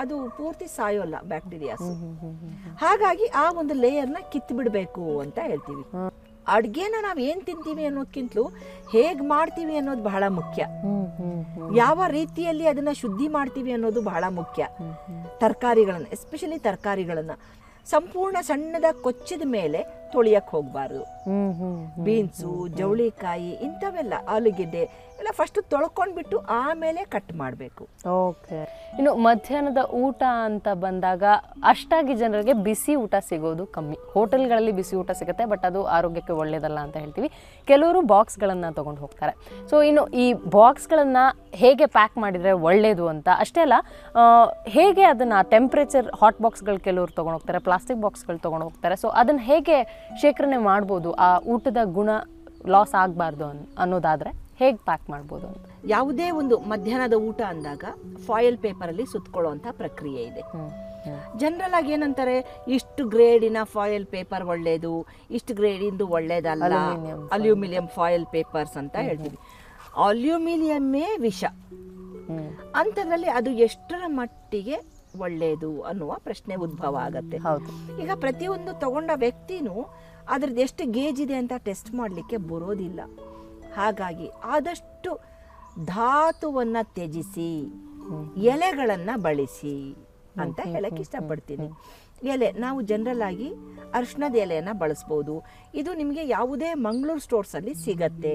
S2: ಅದು ಪೂರ್ತಿ ಸಾಯೋಲ್ಲ ಬ್ಯಾಕ್ಟೀರಿಯಾಸ್. ಹಾಗಾಗಿ ಆ ಒಂದು ಲೇಯರ್ನ ಕಿತ್ತು ಬಿಡಬೇಕು ಅಂತ ಹೇಳ್ತೀವಿ. ಅಡ್ಗೆನ ನಾವು ಏನ್ ತಿಂತೀವಿ ಅನ್ನೋದ್ಕಿಂತಲೂ ಹೇಗ್ ಮಾಡ್ತೀವಿ ಅನ್ನೋದು ಬಹಳ ಮುಖ್ಯ. ಯಾವ ರೀತಿಯಲ್ಲಿ ಅದನ್ನ ಶುದ್ಧಿ ಮಾಡ್ತೀವಿ ಅನ್ನೋದು ಬಹಳ ಮುಖ್ಯ. ತರಕಾರಿಗಳನ್ನ ಎಸ್ಪೆಷಲಿ ತರಕಾರಿಗಳನ್ನ ಸಂಪೂರ್ಣ ಸಣ್ಣದ ಕೊಚ್ಚಿದ ಮೇಲೆ ತೊಳಿಯಕ್ ಹೋಗಬಾರ್ದು. ಬೀನ್ಸು ಜವಳಿಕಾಯಿ ಇಂಥವೆಲ್ಲ ಆಲೂಗೆಡ್ಡೆ ಎಲ್ಲ ಫಸ್ಟ್ ತೊಳ್ಕೊಂಡ್ಬಿಟ್ಟು ಆಮೇಲೆ ಕಟ್ ಮಾಡಬೇಕು.
S1: ಓಕೆ. ಇನ್ನು ಮಧ್ಯಾಹ್ನದ ಊಟ ಅಂತ ಬಂದಾಗ ಅಷ್ಟಾಗಿ ಜನರಿಗೆ ಬಿಸಿ ಊಟ ಸಿಗೋದು ಕಮ್ಮಿ. ಹೋಟೆಲ್ಗಳಲ್ಲಿ ಬಿಸಿ ಊಟ ಸಿಗುತ್ತೆ ಬಟ್ ಅದು ಆರೋಗ್ಯಕ್ಕೆ ಒಳ್ಳೆಯದಲ್ಲ ಅಂತ ಹೇಳ್ತೀವಿ. ಕೆಲವರು ಬಾಕ್ಸ್ಗಳನ್ನು ತೊಗೊಂಡು ಹೋಗ್ತಾರೆ. ಸೊ ಇನ್ನು ಈ ಬಾಕ್ಸ್ಗಳನ್ನು ಹೇಗೆ ಪ್ಯಾಕ್ ಮಾಡಿದರೆ ಒಳ್ಳೆಯದು ಅಂತ ಅಷ್ಟೇ ಅಲ್ಲ ಹೇಗೆ ಅದನ್ನು ಟೆಂಪ್ರೇಚರ್ ಹಾಟ್ ಬಾಕ್ಸ್ಗಳು ಕೆಲವರು ತೊಗೊಂಡು ಹೋಗ್ತಾರೆ ಪ್ಲಾಸ್ಟಿಕ್ ಬಾಕ್ಸ್ಗಳು ತೊಗೊಂಡು ಹೋಗ್ತಾರೆ ಸೊ ಅದನ್ನು ಹೇಗೆ ಶೇಖರಣೆ ಮಾಡ್ಬೋದು ಆ ಊಟದ ಗುಣ ಲಾಸ್ ಆಗಬಾರ್ದು ಅನ್ ಅನ್ನೋದಾದರೆ ಹೇಗೆ ಪ್ಯಾಕ್ ಮಾಡ್ಬೋದು ಅಂತ.
S2: ಯಾವುದೇ ಒಂದು ಮಧ್ಯಾಹ್ನದ ಊಟ ಅಂದಾಗ ಫಾಯಿಲ್ ಪೇಪರಲ್ಲಿ ಸುತ್ತಕೊಳ್ಳುವಂಥ ಪ್ರಕ್ರಿಯೆ ಇದೆ. ಜನರಲ್ ಆಗಿ ಏನಂತಾರೆ ಇಷ್ಟು ಗ್ರೇಡಿನ ಫಾಯಿಲ್ ಪೇಪರ್ ಒಳ್ಳೇದು ಇಷ್ಟು ಗ್ರೇಡಿಂದು ಒಳ್ಳೇದಲ್ಲ ಅಲ್ಯೂಮಿನಿಯಂ ಫಾಯಿಲ್ ಪೇಪರ್ಸ್ ಅಂತ ಹೇಳ್ತೀವಿ. ಅಲ್ಯೂಮಿನಿಯಮ್ಮೇ ವಿಷ. ಅಂಥದ್ರಲ್ಲಿ ಅದು ಎಷ್ಟರ ಮಟ್ಟಿಗೆ ಒಳ್ಳೆಯದು ಅನ್ನುವ ಪ್ರಶ್ನೆ ಉದ್ಭವ ಆಗುತ್ತೆ.
S1: ಹೌದು.
S2: ಈಗ ಪ್ರತಿಯೊಂದು ತಗೊಂಡ ವ್ಯಕ್ತಿನೂ ಅದ್ರದ್ದು ಎಷ್ಟು ಗೇಜ್ ಇದೆ ಅಂತ ಟೆಸ್ಟ್ ಮಾಡಲಿಕ್ಕೆ ಬರೋದಿಲ್ಲ. ಹಾಗಾಗಿ ಆದಷ್ಟು ಧಾತುವನ್ನು ತ್ಯಜಿಸಿ ಎಲೆಗಳನ್ನು ಬಳಸಿ ಅಂತ ಹೇಳಕ್ಕೆ ಇಷ್ಟಪಡ್ತೀನಿ. ಎಲೆ ನಾವು ಜನರಲ್ ಆಗಿ ಅರ್ಶಿನದ ಎಲೆಯನ್ನ ಬಳಸ್ಬೋದು. ಇದು ನಿಮಗೆ ಯಾವುದೇ ಮಂಗಳೂರು ಸ್ಟೋರ್ಸ್ ಅಲ್ಲಿ ಸಿಗತ್ತೆ.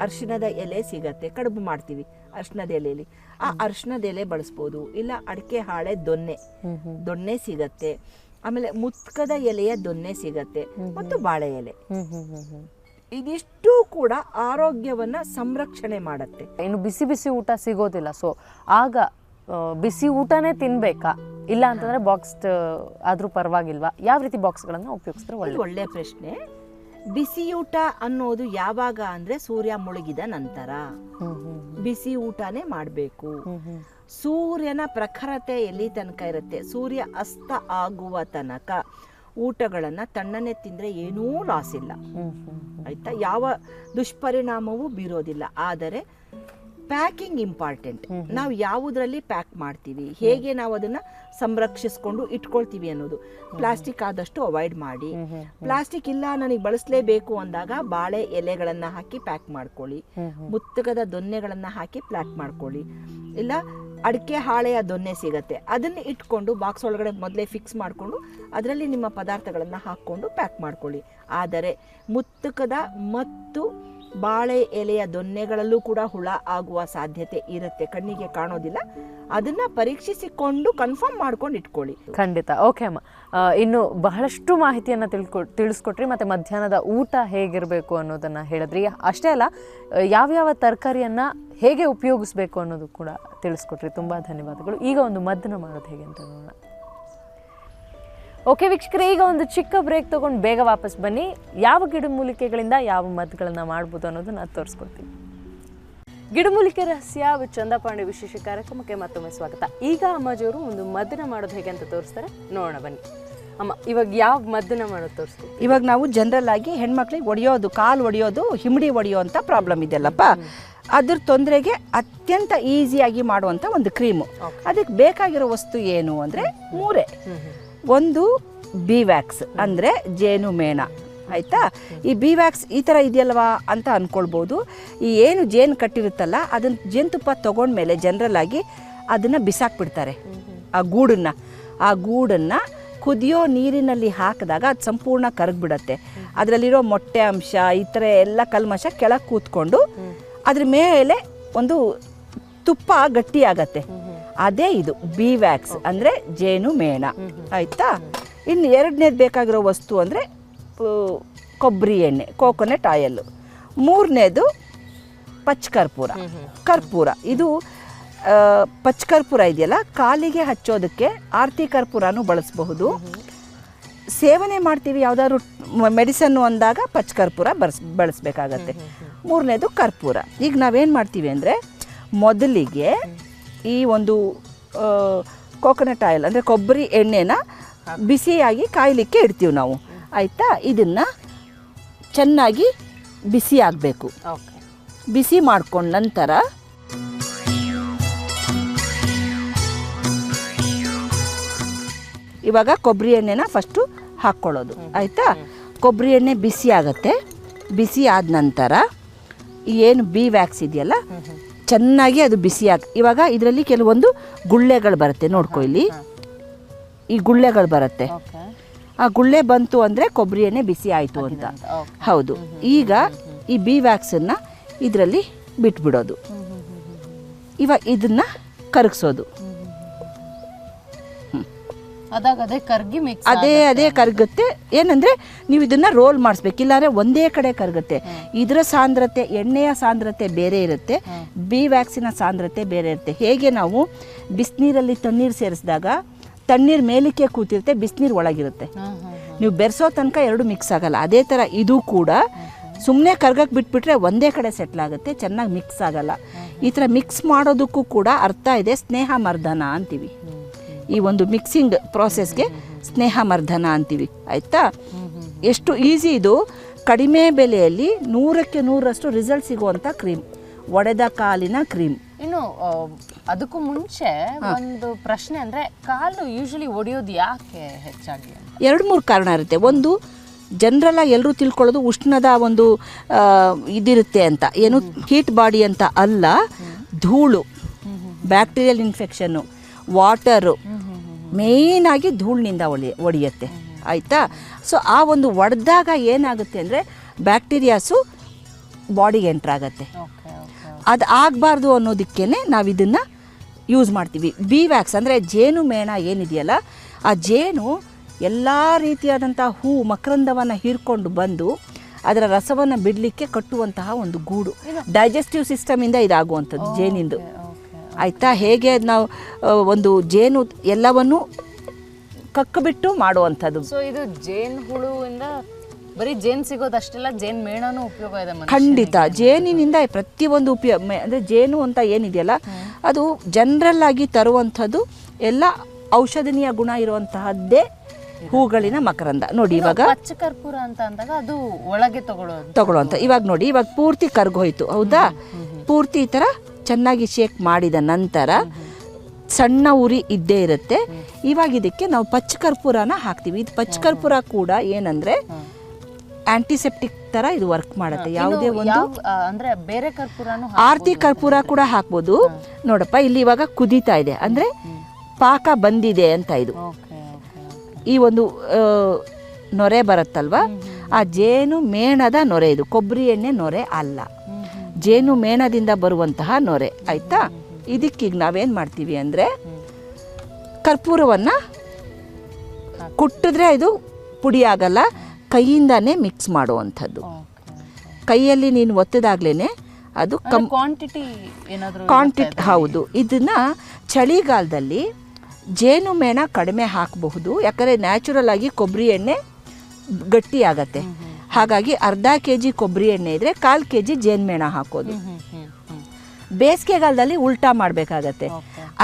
S2: ಅರ್ಶಿನದ ಎಲೆ ಸಿಗತ್ತೆ. ಕಡುಬು ಮಾಡ್ತೀವಿ ಅರ್ಶಿನದ ಎಲೆಯಲ್ಲಿ ಆ ಅರ್ಶಿನದ ಎಲೆ ಬಳಸ್ಬೋದು. ಇಲ್ಲ ಅಡಿಕೆ ಹಾಳೆ ದೊನ್ನೆ. ದೊನ್ನೆ ಸಿಗತ್ತೆ. ಆಮೇಲೆ ಮುತ್ಕದ ಎಲೆಯ ದೊನ್ನೆ ಸಿಗತ್ತೆ. ಮತ್ತು ಬಾಳೆ ಎಲೆ. ಇದಿಷ್ಟು ಕೂಡ ಆರೋಗ್ಯವನ್ನ ಸಂರಕ್ಷಣೆ ಮಾಡುತ್ತೆ.
S1: ಇನ್ನು ಬಿಸಿ ಬಿಸಿ ಊಟ ಸಿಗೋದಿಲ್ಲ. ಸೊ ಆಗ ಬಿಸಿ ಊಟನೇ ತಿನ್ಬೇಕಾ? ಇಲ್ಲ ಅಂತಂದ್ರೆ ಬಾಕ್ಸ್ ಆದ್ರೂ ಪರವಾಗಿಲ್ವಾ? ಯಾವ ರೀತಿ ಬಾಕ್ಸ್ಗಳನ್ನು ಉಪಯೋಗಿಸಿದ್ರೆ
S2: ಒಳ್ಳೆಯ
S1: ಒಳ್ಳೆ
S2: ಒಳ್ಳೆ ಪ್ರಶ್ನೆ. ಬಿಸಿಯೂಟ ಅನ್ನೋದು ಯಾವಾಗ ಅಂದ್ರೆ ಸೂರ್ಯ ಮುಳುಗಿದ ನಂತರ. ಬಿಸಿ ಊಟನೇ ಮಾಡಬೇಕು. ಸೂರ್ಯನ ಪ್ರಖರತೆ ಎಲ್ಲಿ ತನಕ ಇರುತ್ತೆ? ಸೂರ್ಯ ಅಸ್ತ ಆಗುವ ತನಕ ಊಟಗಳನ್ನು ತಣ್ಣನೆ ತಿಂದ್ರೆ ಏನೂ ಲಾಸ್ ಇಲ್ಲ. ಆಯ್ತಾ? ಯಾವ ದುಷ್ಪರಿಣಾಮವೂ ಬೀರೋದಿಲ್ಲ. ಆದರೆ ಪ್ಯಾಕಿಂಗ್ ಇಂಪಾರ್ಟೆಂಟ್. ನಾವು ಯಾವುದರಲ್ಲಿ ಪ್ಯಾಕ್ ಮಾಡ್ತೀವಿ? ಹೇಗೆ ನಾವು ಅದನ್ನ ಸಂರಕ್ಷಿಸ್ಕೊಂಡು ಇಟ್ಕೊಳ್ತೀವಿ ಅನ್ನೋದು. ಪ್ಲಾಸ್ಟಿಕ್ ಆದಷ್ಟು ಅವಾಯ್ಡ್ ಮಾಡಿ. ಪ್ಲಾಸ್ಟಿಕ್ ಇಲ್ಲ ನನಗೆ ಬಳಸಲೇಬೇಕು ಅಂದಾಗ ಬಾಳೆ ಎಲೆಗಳನ್ನ ಹಾಕಿ ಪ್ಯಾಕ್ ಮಾಡ್ಕೊಳ್ಳಿ. ಮುತ್ತಕದ ದೊನ್ನೆಗಳನ್ನ ಹಾಕಿ ಪ್ಯಾಕ್ ಮಾಡ್ಕೊಳ್ಳಿ. ಇಲ್ಲ ಅಡಿಕೆ ಹಾಳೆಯ ದೊನ್ನೆ ಸಿಗತ್ತೆ. ಅದನ್ನ ಇಟ್ಕೊಂಡು ಬಾಕ್ಸ್ ಒಳಗಡೆ ಮೊದಲೇ ಫಿಕ್ಸ್ ಮಾಡಿಕೊಂಡು ಅದರಲ್ಲಿ ನಿಮ್ಮ ಪದಾರ್ಥಗಳನ್ನು ಹಾಕ್ಕೊಂಡು ಪ್ಯಾಕ್ ಮಾಡ್ಕೊಳ್ಳಿ. ಆದರೆ ಮುತ್ತಕದ ಮತ್ತು ಬಾಳೆ ಎಲೆಯ ದೊನ್ನೆಗಳಲ್ಲೂ ಕೂಡ ಹುಳ ಆಗುವ ಸಾಧ್ಯತೆ ಇರುತ್ತೆ. ಕಣ್ಣಿಗೆ ಕಾಣೋದಿಲ್ಲ. ಅದನ್ನ ಪರೀಕ್ಷಿಸಿಕೊಂಡು ಕನ್ಫರ್ಮ್ ಮಾಡ್ಕೊಂಡು ಇಟ್ಕೊಳ್ಳಿ.
S1: ಖಂಡಿತ. ಓಕೆ ಅಮ್ಮ. ಇನ್ನು ಬಹಳಷ್ಟು ಮಾಹಿತಿಯನ್ನು ತಿಳ್ಕೊ, ತಿಳಿಸ್ಕೊಟ್ರಿ, ಮತ್ತು ಮಧ್ಯಾಹ್ನದ ಊಟ ಹೇಗಿರಬೇಕು ಅನ್ನೋದನ್ನು ಹೇಳಿದ್ರಿ. ಅಷ್ಟೇ ಅಲ್ಲ ಯಾವ್ಯಾವ ತರಕಾರಿಯನ್ನು ಹೇಗೆ ಉಪಯೋಗಿಸ್ಬೇಕು ಅನ್ನೋದು ಕೂಡ ತಿಳಿಸ್ಕೊಟ್ರಿ. ತುಂಬ ಧನ್ಯವಾದಗಳು. ಈಗ ಒಂದು ಮದ್ದನ್ನು ಮಾಡೋದು ಹೇಗೆ ಅಂತ ನೋಡೋಣ. ಓಕೆ ವೀಕ್ಷಕರೇ ಈಗ ಒಂದು ಚಿಕ್ಕ ಬ್ರೇಕ್ ತೊಗೊಂಡು ಬೇಗ ವಾಪಸ್ ಬನ್ನಿ. ಯಾವ ಗಿಡಮೂಲಿಕೆಗಳಿಂದ ಯಾವ ಮದ್ದುಗಳನ್ನು ಮಾಡ್ಬೋದು ಅನ್ನೋದನ್ನ ತೋರಿಸ್ಕೊಡ್ತೀನಿ. ಗಿಡಮೂಲಿಕೆ ರಹಸ್ಯ ವಿತ್ ಚಂದಪಾಂಡೆ ವಿಶೇಷ ಕಾರ್ಯಕ್ರಮಕ್ಕೆ ಮತ್ತೊಮ್ಮೆ ಸ್ವಾಗತ. ಈಗ ಅಮ್ಮಾಜಿಯವರು ಒಂದು ಮದ್ದನ್ನ ಮಾಡೋದು ಹೇಗೆ ಅಂತ ತೋರಿಸ್ತಾರೆ. ನೋಡೋಣ ಬನ್ನಿ. ಅಮ್ಮ ಇವಾಗ ಯಾವ ಮದ್ದನ್ನ ಮಾಡೋದು ತೋರಿಸ್ತೀವಿ
S2: ಇವಾಗ ನಾವು ಜನರಲ್ ಆಗಿ ಹೆಣ್ಮಕ್ಳಿಗೆ ಒಡೆಯೋದು ಕಾಲು ಒಡೆಯೋದು ಹಿಮಡಿ ಒಡೆಯೋ ಅಂತ ಪ್ರಾಬ್ಲಮ್ ಇದೆಯಲ್ಲಪ್ಪ ಅದ್ರ ತೊಂದರೆಗೆ ಅತ್ಯಂತ ಈಸಿಯಾಗಿ ಮಾಡುವಂಥ ಒಂದು ಕ್ರೀಮು ಅದಕ್ಕೆ ಬೇಕಾಗಿರೋ ವಸ್ತು ಏನು ಅಂದರೆ ಮೂರೇ. ಒಂದು ಬಿ ವ್ಯಾಕ್ಸ್ ಅಂದರೆ ಜೇನು ಮೇಣ. ಆಯಿತಾ? ಈ ಬಿ ವ್ಯಾಕ್ಸ್ ಈ ಥರ ಇದೆಯಲ್ವಾ ಅಂತ ಅಂದ್ಕೊಳ್ಬೋದು ಈ ಏನು ಜೇನು ಕಟ್ಟಿರುತ್ತಲ್ಲ ಅದನ್ನ ಜೇನುತುಪ್ಪ ತೊಗೊಂಡ್ಮೇಲೆ ಜನರಲ್ ಆಗಿ ಅದನ್ನು ಬಿಸಾಕ್ಬಿಡ್ತಾರೆ. ಆ ಗೂಡನ್ನು. ಆ ಗೂಡನ್ನು ಕುದಿಯೋ ನೀರಿನಲ್ಲಿ ಹಾಕಿದಾಗ ಅದು ಸಂಪೂರ್ಣ ಕರಗ್ಬಿಡತ್ತೆ. ಅದರಲ್ಲಿರೋ ಮೊಟ್ಟೆ ಅಂಶ ಈ ಥರ ಎಲ್ಲ ಕಲ್ಮಶ ಕೆಳಗೆ ಕೂತ್ಕೊಂಡು ಅದ್ರ ಮೇಲೆ ಒಂದು ತುಪ್ಪ ಗಟ್ಟಿಯಾಗತ್ತೆ. ಅದೇ ಇದು ಬಿ ವ್ಯಾಕ್ಸ್ ಅಂದರೆ ಜೇನು ಮೇಣ. ಆಯಿತಾ? ಇನ್ನು ಎರಡನೇದು ಬೇಕಾಗಿರೋ ವಸ್ತು ಅಂದರೆ ಕೊಬ್ಬರಿ ಎಣ್ಣೆ ಕೋಕೋನಟ್ ಆಯಲ್ಲು ಮೂರನೇದು ಪಚ್ ಕರ್ಪೂರ ಕರ್ಪೂರ. ಇದು ಪಚ್ ಕರ್ಪೂರ ಇದೆಯಲ್ಲ ಕಾಲಿಗೆ ಹಚ್ಚೋದಕ್ಕೆ ಆರತಿ ಕರ್ಪೂರನೂ ಬಳಸಬಹುದು. ಸೇವನೆ ಮಾಡ್ತೀವಿ ಯಾವುದಾದ್ರು ಮೆಡಿಸನ್ನು ಅಂದಾಗ ಪಚ್ ಕರ್ಪೂರ ಬಳಸ್ ಬಳಸಬೇಕಾಗತ್ತೆ ಮೂರನೇದು ಕರ್ಪೂರ. ಈಗ ನಾವೇನು ಮಾಡ್ತೀವಿ ಅಂದರೆ ಮೊದಲಿಗೆ ಈ ಒಂದು ಕೋಕೋನಟ್ ಆಯಿಲ್ ಅಂದರೆ ಕೊಬ್ಬರಿ ಎಣ್ಣೆನ ಬಿಸಿಯಾಗಿ ಕಾಯಲಿಕ್ಕೆ ಇಡ್ತೀವಿ ನಾವು. ಆಯಿತಾ? ಇದನ್ನು ಚೆನ್ನಾಗಿ ಬಿಸಿ ಆಗಬೇಕು. ಬಿಸಿ ಮಾಡ್ಕೊಂಡ ನಂತರ ಇವಾಗ ಕೊಬ್ಬರಿ ಎಣ್ಣೆನ ಫಸ್ಟು ಹಾಕ್ಕೊಳ್ಳೋದು. ಆಯಿತಾ? ಕೊಬ್ಬರಿ ಎಣ್ಣೆ ಬಿಸಿ ಆಗುತ್ತೆ. ಬಿಸಿ ಆದ ನಂತರ ಏನು ಬಿ ವ್ಯಾಕ್ಸ್ ಇದೆಯಲ್ಲ ಚೆನ್ನಾಗಿ ಅದು ಬಿಸಿ ಆಗ ಇವಾಗ ಇದರಲ್ಲಿ ಕೆಲವೊಂದು ಗುಳ್ಳೆಗಳು ಬರುತ್ತೆ ನೋಡ್ಕೊ ಇಲ್ಲಿ. ಈ ಗುಳ್ಳೆಗಳು ಬರುತ್ತೆ. ಆ ಗುಳ್ಳೆ ಬಂತು ಅಂದರೆ ಕೊಬ್ಬರಿ ಎಣ್ಣೆ ಬಿಸಿ ಆಯಿತು ಅಂತ. ಹೌದು. ಈಗ ಈ ಬಿ ವ್ಯಾಕ್ಸನ್ನು ಇದರಲ್ಲಿ ಬಿಟ್ಬಿಡೋದು. ಇವಾಗ ಇದನ್ನು ಕರಗಿಸೋದು.
S1: ಅದಾಗ ಅದೇ ಕರ್ಗಿ ಮಿಕ್ಸ್
S2: ಅದೇ ಅದೇ ಕರಗುತ್ತೆ. ಏನಂದರೆ ನೀವು ಇದನ್ನು ರೋಲ್ ಮಾಡಿಸ್ಬೇಕು. ಇಲ್ಲಾಂದರೆ ಒಂದೇ ಕಡೆ ಕರಗುತ್ತೆ. ಇದರ ಸಾಂದ್ರತೆ ಎಣ್ಣೆಯ ಸಾಂದ್ರತೆ ಬೇರೆ ಇರುತ್ತೆ. ಬಿ ವ್ಯಾಕ್ಸಿನ ಸಾಂದ್ರತೆ ಬೇರೆ ಇರುತ್ತೆ. ಹೇಗೆ ನಾವು ಬಿಸಿನೀರಲ್ಲಿ ತಣ್ಣೀರು ಸೇರಿಸಿದಾಗ ತಣ್ಣೀರು ಮೇಲಿಕ್ಕೆ ಕೂತಿರುತ್ತೆ ಬಿಸಿನೀರು ಒಳಗಿರುತ್ತೆ. ನೀವು ಬೆರೆಸೋ ತನಕ ಎರಡು ಮಿಕ್ಸ್ ಆಗಲ್ಲ. ಅದೇ ಥರ ಇದು ಕೂಡ ಸುಮ್ಮನೆ ಕರ್ಗಕ್ಕೆ ಬಿಟ್ಬಿಟ್ರೆ ಒಂದೇ ಕಡೆ ಸೆಟ್ಲ್ ಆಗುತ್ತೆ ಚೆನ್ನಾಗಿ ಮಿಕ್ಸ್ ಆಗಲ್ಲ. ಈ ಥರ ಮಿಕ್ಸ್ ಮಾಡೋದಕ್ಕೂ ಕೂಡ ಅರ್ಥ ಇದೆ. ಸ್ನೇಹ ಮರ್ದನ ಅಂತೀವಿ. ಈ ಒಂದು ಮಿಕ್ಸಿಂಗ್ ಪ್ರಾಸೆಸ್ಗೆ ಸ್ನೇಹ ಮರ್ಧನ ಅಂತೀವಿ. ಆಯಿತಾ? ಎಷ್ಟು ಈಸಿ ಇದು. ಕಡಿಮೆ ಬೆಲೆಯಲ್ಲಿ ನೂರಕ್ಕೆ ನೂರರಷ್ಟು ರಿಸಲ್ಟ್ ಸಿಗುವಂಥ ಕ್ರೀಮ್ ಒಡೆದ ಕಾಲಿನ ಕ್ರೀಮ್
S1: ಇನ್ನು ಅದಕ್ಕೂ ಮುಂಚೆ ಒಂದು ಪ್ರಶ್ನೆ ಅಂದರೆ ಕಾಲು ಯೂಶಲಿ ಒಡೆಯೋದು ಯಾಕೆ ಹೆಚ್ಚಾಗಿ
S2: ಎರಡು ಮೂರು ಕಾರಣ ಇರುತ್ತೆ. ಒಂದು ಜನರಲ್ಲ ಎಲ್ಲರೂ ತಿಳ್ಕೊಳ್ಳೋದು ಉಷ್ಣದ ಒಂದು ಇದಿರುತ್ತೆ ಅಂತ. ಏನು ಹೀಟ್ ಬಾಡಿ ಅಂತ ಅಲ್ಲ ಧೂಳು. ಬ್ಯಾಕ್ಟೀರಿಯಲ್ ಇನ್ಫೆಕ್ಷನ್ನು ವಾಟರು. ಮೇಯ್ನಾಗಿ ಧೂಳಿನಿಂದ ಒಳಿ ಒಡೆಯುತ್ತೆ ಆಯಿತಾ? ಸೊ ಆ ಒಂದು ಒಡೆದಾಗ ಏನಾಗುತ್ತೆ ಅಂದರೆ ಬ್ಯಾಕ್ಟೀರಿಯಾಸು ಬಾಡಿಗೆ ಎಂಟ್ರಾಗತ್ತೆ ಅದು ಆಗಬಾರ್ದು ಅನ್ನೋದಕ್ಕೇ ನಾವು ಇದನ್ನು ಯೂಸ್ ಮಾಡ್ತೀವಿ. ಬಿ ವ್ಯಾಕ್ಸ್ ಅಂದರೆ ಜೇನು ಮೇಣ ಏನಿದೆಯಲ್ಲ ಆ ಜೇನು ಎಲ್ಲ ರೀತಿಯಾದಂಥ ಹೂ ಮಕರಂದವನ್ನು ಹೀರ್ಕೊಂಡು ಬಂದು ಅದರ ರಸವನ್ನು ಬಿಡಲಿಕ್ಕೆ ಕಟ್ಟುವಂತಹ ಒಂದು ಗೂಡು. ಡೈಜೆಸ್ಟಿವ್ ಸಿಸ್ಟಮಿಂದ ಇದಾಗುವಂಥದ್ದು ಜೇನಿಂದು. ಆಯಿತಾ? ಹೇಗೆ ಅದ್ ನಾವು ಒಂದು ಜೇನು ಎಲ್ಲವನ್ನು ಕಕ್ಕಬಿಟ್ಟು ಮಾಡುವಂಥದ್ದು?
S1: ಸೊ ಇದು ಜೇನು ಹುಳುವಿಂದ ಬರೀ ಸಿಗೋದು ಸಿಗೋದಷ್ಟೆಲ್ಲ ಜೇನು ಮೇಣನೂ ಉಪಯೋಗ ಇದೆ.
S2: ಖಂಡಿತ. ಜೇನಿನಿಂದ ಪ್ರತಿಯೊಂದು ಉಪಯೋಗ ಅಂದರೆ ಜೇನು ಅಂತ ಏನಿದೆಯಲ್ಲ ಅದು ಜನರಲ್ ಆಗಿ ತರುವಂಥದ್ದು ಎಲ್ಲ ಔಷಧನೀಯ ಗುಣ ಇರುವಂತಹದ್ದೇ ಹೂಗಳಿನ ಮಕರಂದ. ನೋಡಿ ಇವಾಗ
S1: ಪಚ್ಚ ಕರ್ಪೂರ ಅಂತ ಅಂದಾಗ ಅದು ಒಳಗೆ ತಗೊಳ್ಳೋ
S2: ತಗೊಳ್ಳೋವಂಥ ಇವಾಗ ನೋಡಿ ಇವಾಗ ಪೂರ್ತಿ ಕರ್ಗೋಯ್ತು ಹೌದಾ? ಪೂರ್ತಿ ಈ ಥರ ಚೆನ್ನಾಗಿ ಶೇಕ್ ಮಾಡಿದ ನಂತರ ಸಣ್ಣ ಉರಿ ಇದ್ದೇ ಇರುತ್ತೆ. ಇವಾಗ ಇದಕ್ಕೆ ನಾವು ಪಚ್ಚ ಕರ್ಪೂರನ ಹಾಕ್ತೀವಿ. ಇದು ಪಚ್ಚ ಕರ್ಪೂರ ಕೂಡ ಏನಂದ್ರೆ ಆಂಟಿಸೆಪ್ಟಿಕ್ ತರ ಇದು ವರ್ಕ್ ಮಾಡುತ್ತೆ. ಯಾವುದೇ ಒಂದು
S1: ಅಂದ್ರೆ ಬೇರೆ ಕರ್ಪೂರ
S2: ಆರ್ತಿ ಕರ್ಪೂರ ಕೂಡ ಹಾಕ್ಬೋದು. ನೋಡಪ್ಪ ಇಲ್ಲಿ ಇವಾಗ ಕುದೀತಾ ಇದೆ. ಅಂದ್ರೆ ಪಾಕ ಬಂದಿದೆ ಅಂತ ಇದು. ಈ ಒಂದು ನೊರೆ ಬರುತ್ತಲ್ವಾ? ಆ ಜೇನು ಮೇಣದ ನೊರೆ ಇದು. ಕೊಬ್ಬರಿ ಎಣ್ಣೆ ನೊರೆ ಅಲ್ಲ. ಜೇನು ಮೇಣದಿಂದ ಬರುವಂತಹ ನೊರೆ ಆಯ್ತಾ? ಇದಕ್ಕೀಗ ನಾವೇನು ಮಾಡ್ತೀವಿ ಅಂದರೆ ಕರ್ಪೂರವನ್ನು ಕುಟ್ಟಿದ್ರೆ ಇದು ಪುಡಿ ಆಗಲ್ಲ ಕೈಯಿಂದಾನೇ ಮಿಕ್ಸ್ ಮಾಡುವಂಥದ್ದು. ಕೈಯಲ್ಲಿ ನೀನು ಒತ್ತದಾಗ್ಲೇ ಅದು ಕಮ್
S1: ಕ್ವಾಂಟಿಟಿ ಏನಾದರೂ
S2: ಕ್ವಾಂಟಿಟಿ ಹೌದು. ಇದನ್ನ ಚಳಿಗಾಲದಲ್ಲಿ ಜೇನು ಮೇಣ ಕಡಿಮೆ ಹಾಕಬಹುದು. ಯಾಕಂದರೆ ನ್ಯಾಚುರಲ್ ಆಗಿ ಕೊಬ್ಬರಿ ಎಣ್ಣೆ ಗಟ್ಟಿ ಆಗತ್ತೆ ಹಾಗಾಗಿ ಅರ್ಧ ಕೆ ಜಿ ಕೊಬ್ಬರಿ ಎಣ್ಣೆ ಇದ್ರೆ ಕಾಲು ಕೆ ಜಿ ಜೇನುಮೇಣ ಹಾಕೋದು. ಬೇಸಿಗೆಗಾಲದಲ್ಲಿ ಉಲ್ಟಾ ಮಾಡಬೇಕಾಗತ್ತೆ.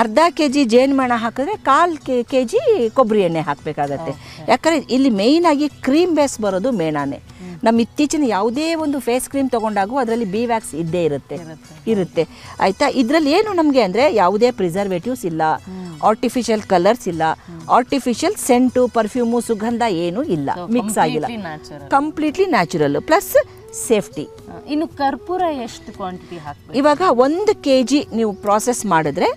S2: ಅರ್ಧ ಕೆ ಜಿ ಜೇನುಮೇಣ ಹಾಕಿದ್ರೆ ಕಾಲು ಕೆ ಕೆ ಜಿ ಕೊಬ್ಬರಿ ಎಣ್ಣೆ ಹಾಕಬೇಕಾಗತ್ತೆ. ಯಾಕಂದರೆ ಇಲ್ಲಿ ಮೇಯ್ನಾಗಿ ಕ್ರೀಮ್ ಬೇಸ್ ಬರೋದು ಮೇಣಾನೆ. ನಮ್ಮ ಇತ್ತೀಚಿನ ಯಾವುದೇ ಒಂದು ಫೇಸ್ ಕ್ರೀಮ್ ತೊಗೊಂಡಾಗೂ ಅದರಲ್ಲಿ ಬಿ ವ್ಯಾಕ್ಸ್ ಇದ್ದೇ ಇರುತ್ತೆ. ಇರುತ್ತೆ. ಆಯಿತಾ? ಇದರಲ್ಲಿ ಏನು ನಮಗೆ ಅಂದರೆ ಯಾವುದೇ ಪ್ರಿಸರ್ವೇಟಿವ್ಸ್ ಇಲ್ಲ. ಆರ್ಟಿಫಿಷಿಯಲ್ ಕಲರ್ಸ್ ಇಲ್ಲ. ಆರ್ಟಿಫಿಷಿಯಲ್ ಸೆಂಟು ಪರ್ಫ್ಯೂಮು ಸುಗಂಧ ಏನೂ ಇಲ್ಲ. ಮಿಕ್ಸ್ ಆಗಿಲ್ಲ. Completely natural plus safety.
S1: ಇನ್ನು ಕರ್ಪೂರ ಎಷ್ಟು ಕ್ವಾಂಟಿಟಿ ಹಾಕಬೇಕು?
S2: ಇವಾಗ ಒಂದು ಕೆ ಜಿ ನೀವು ಪ್ರಾಸೆಸ್ ಮಾಡಿದ್ರೆ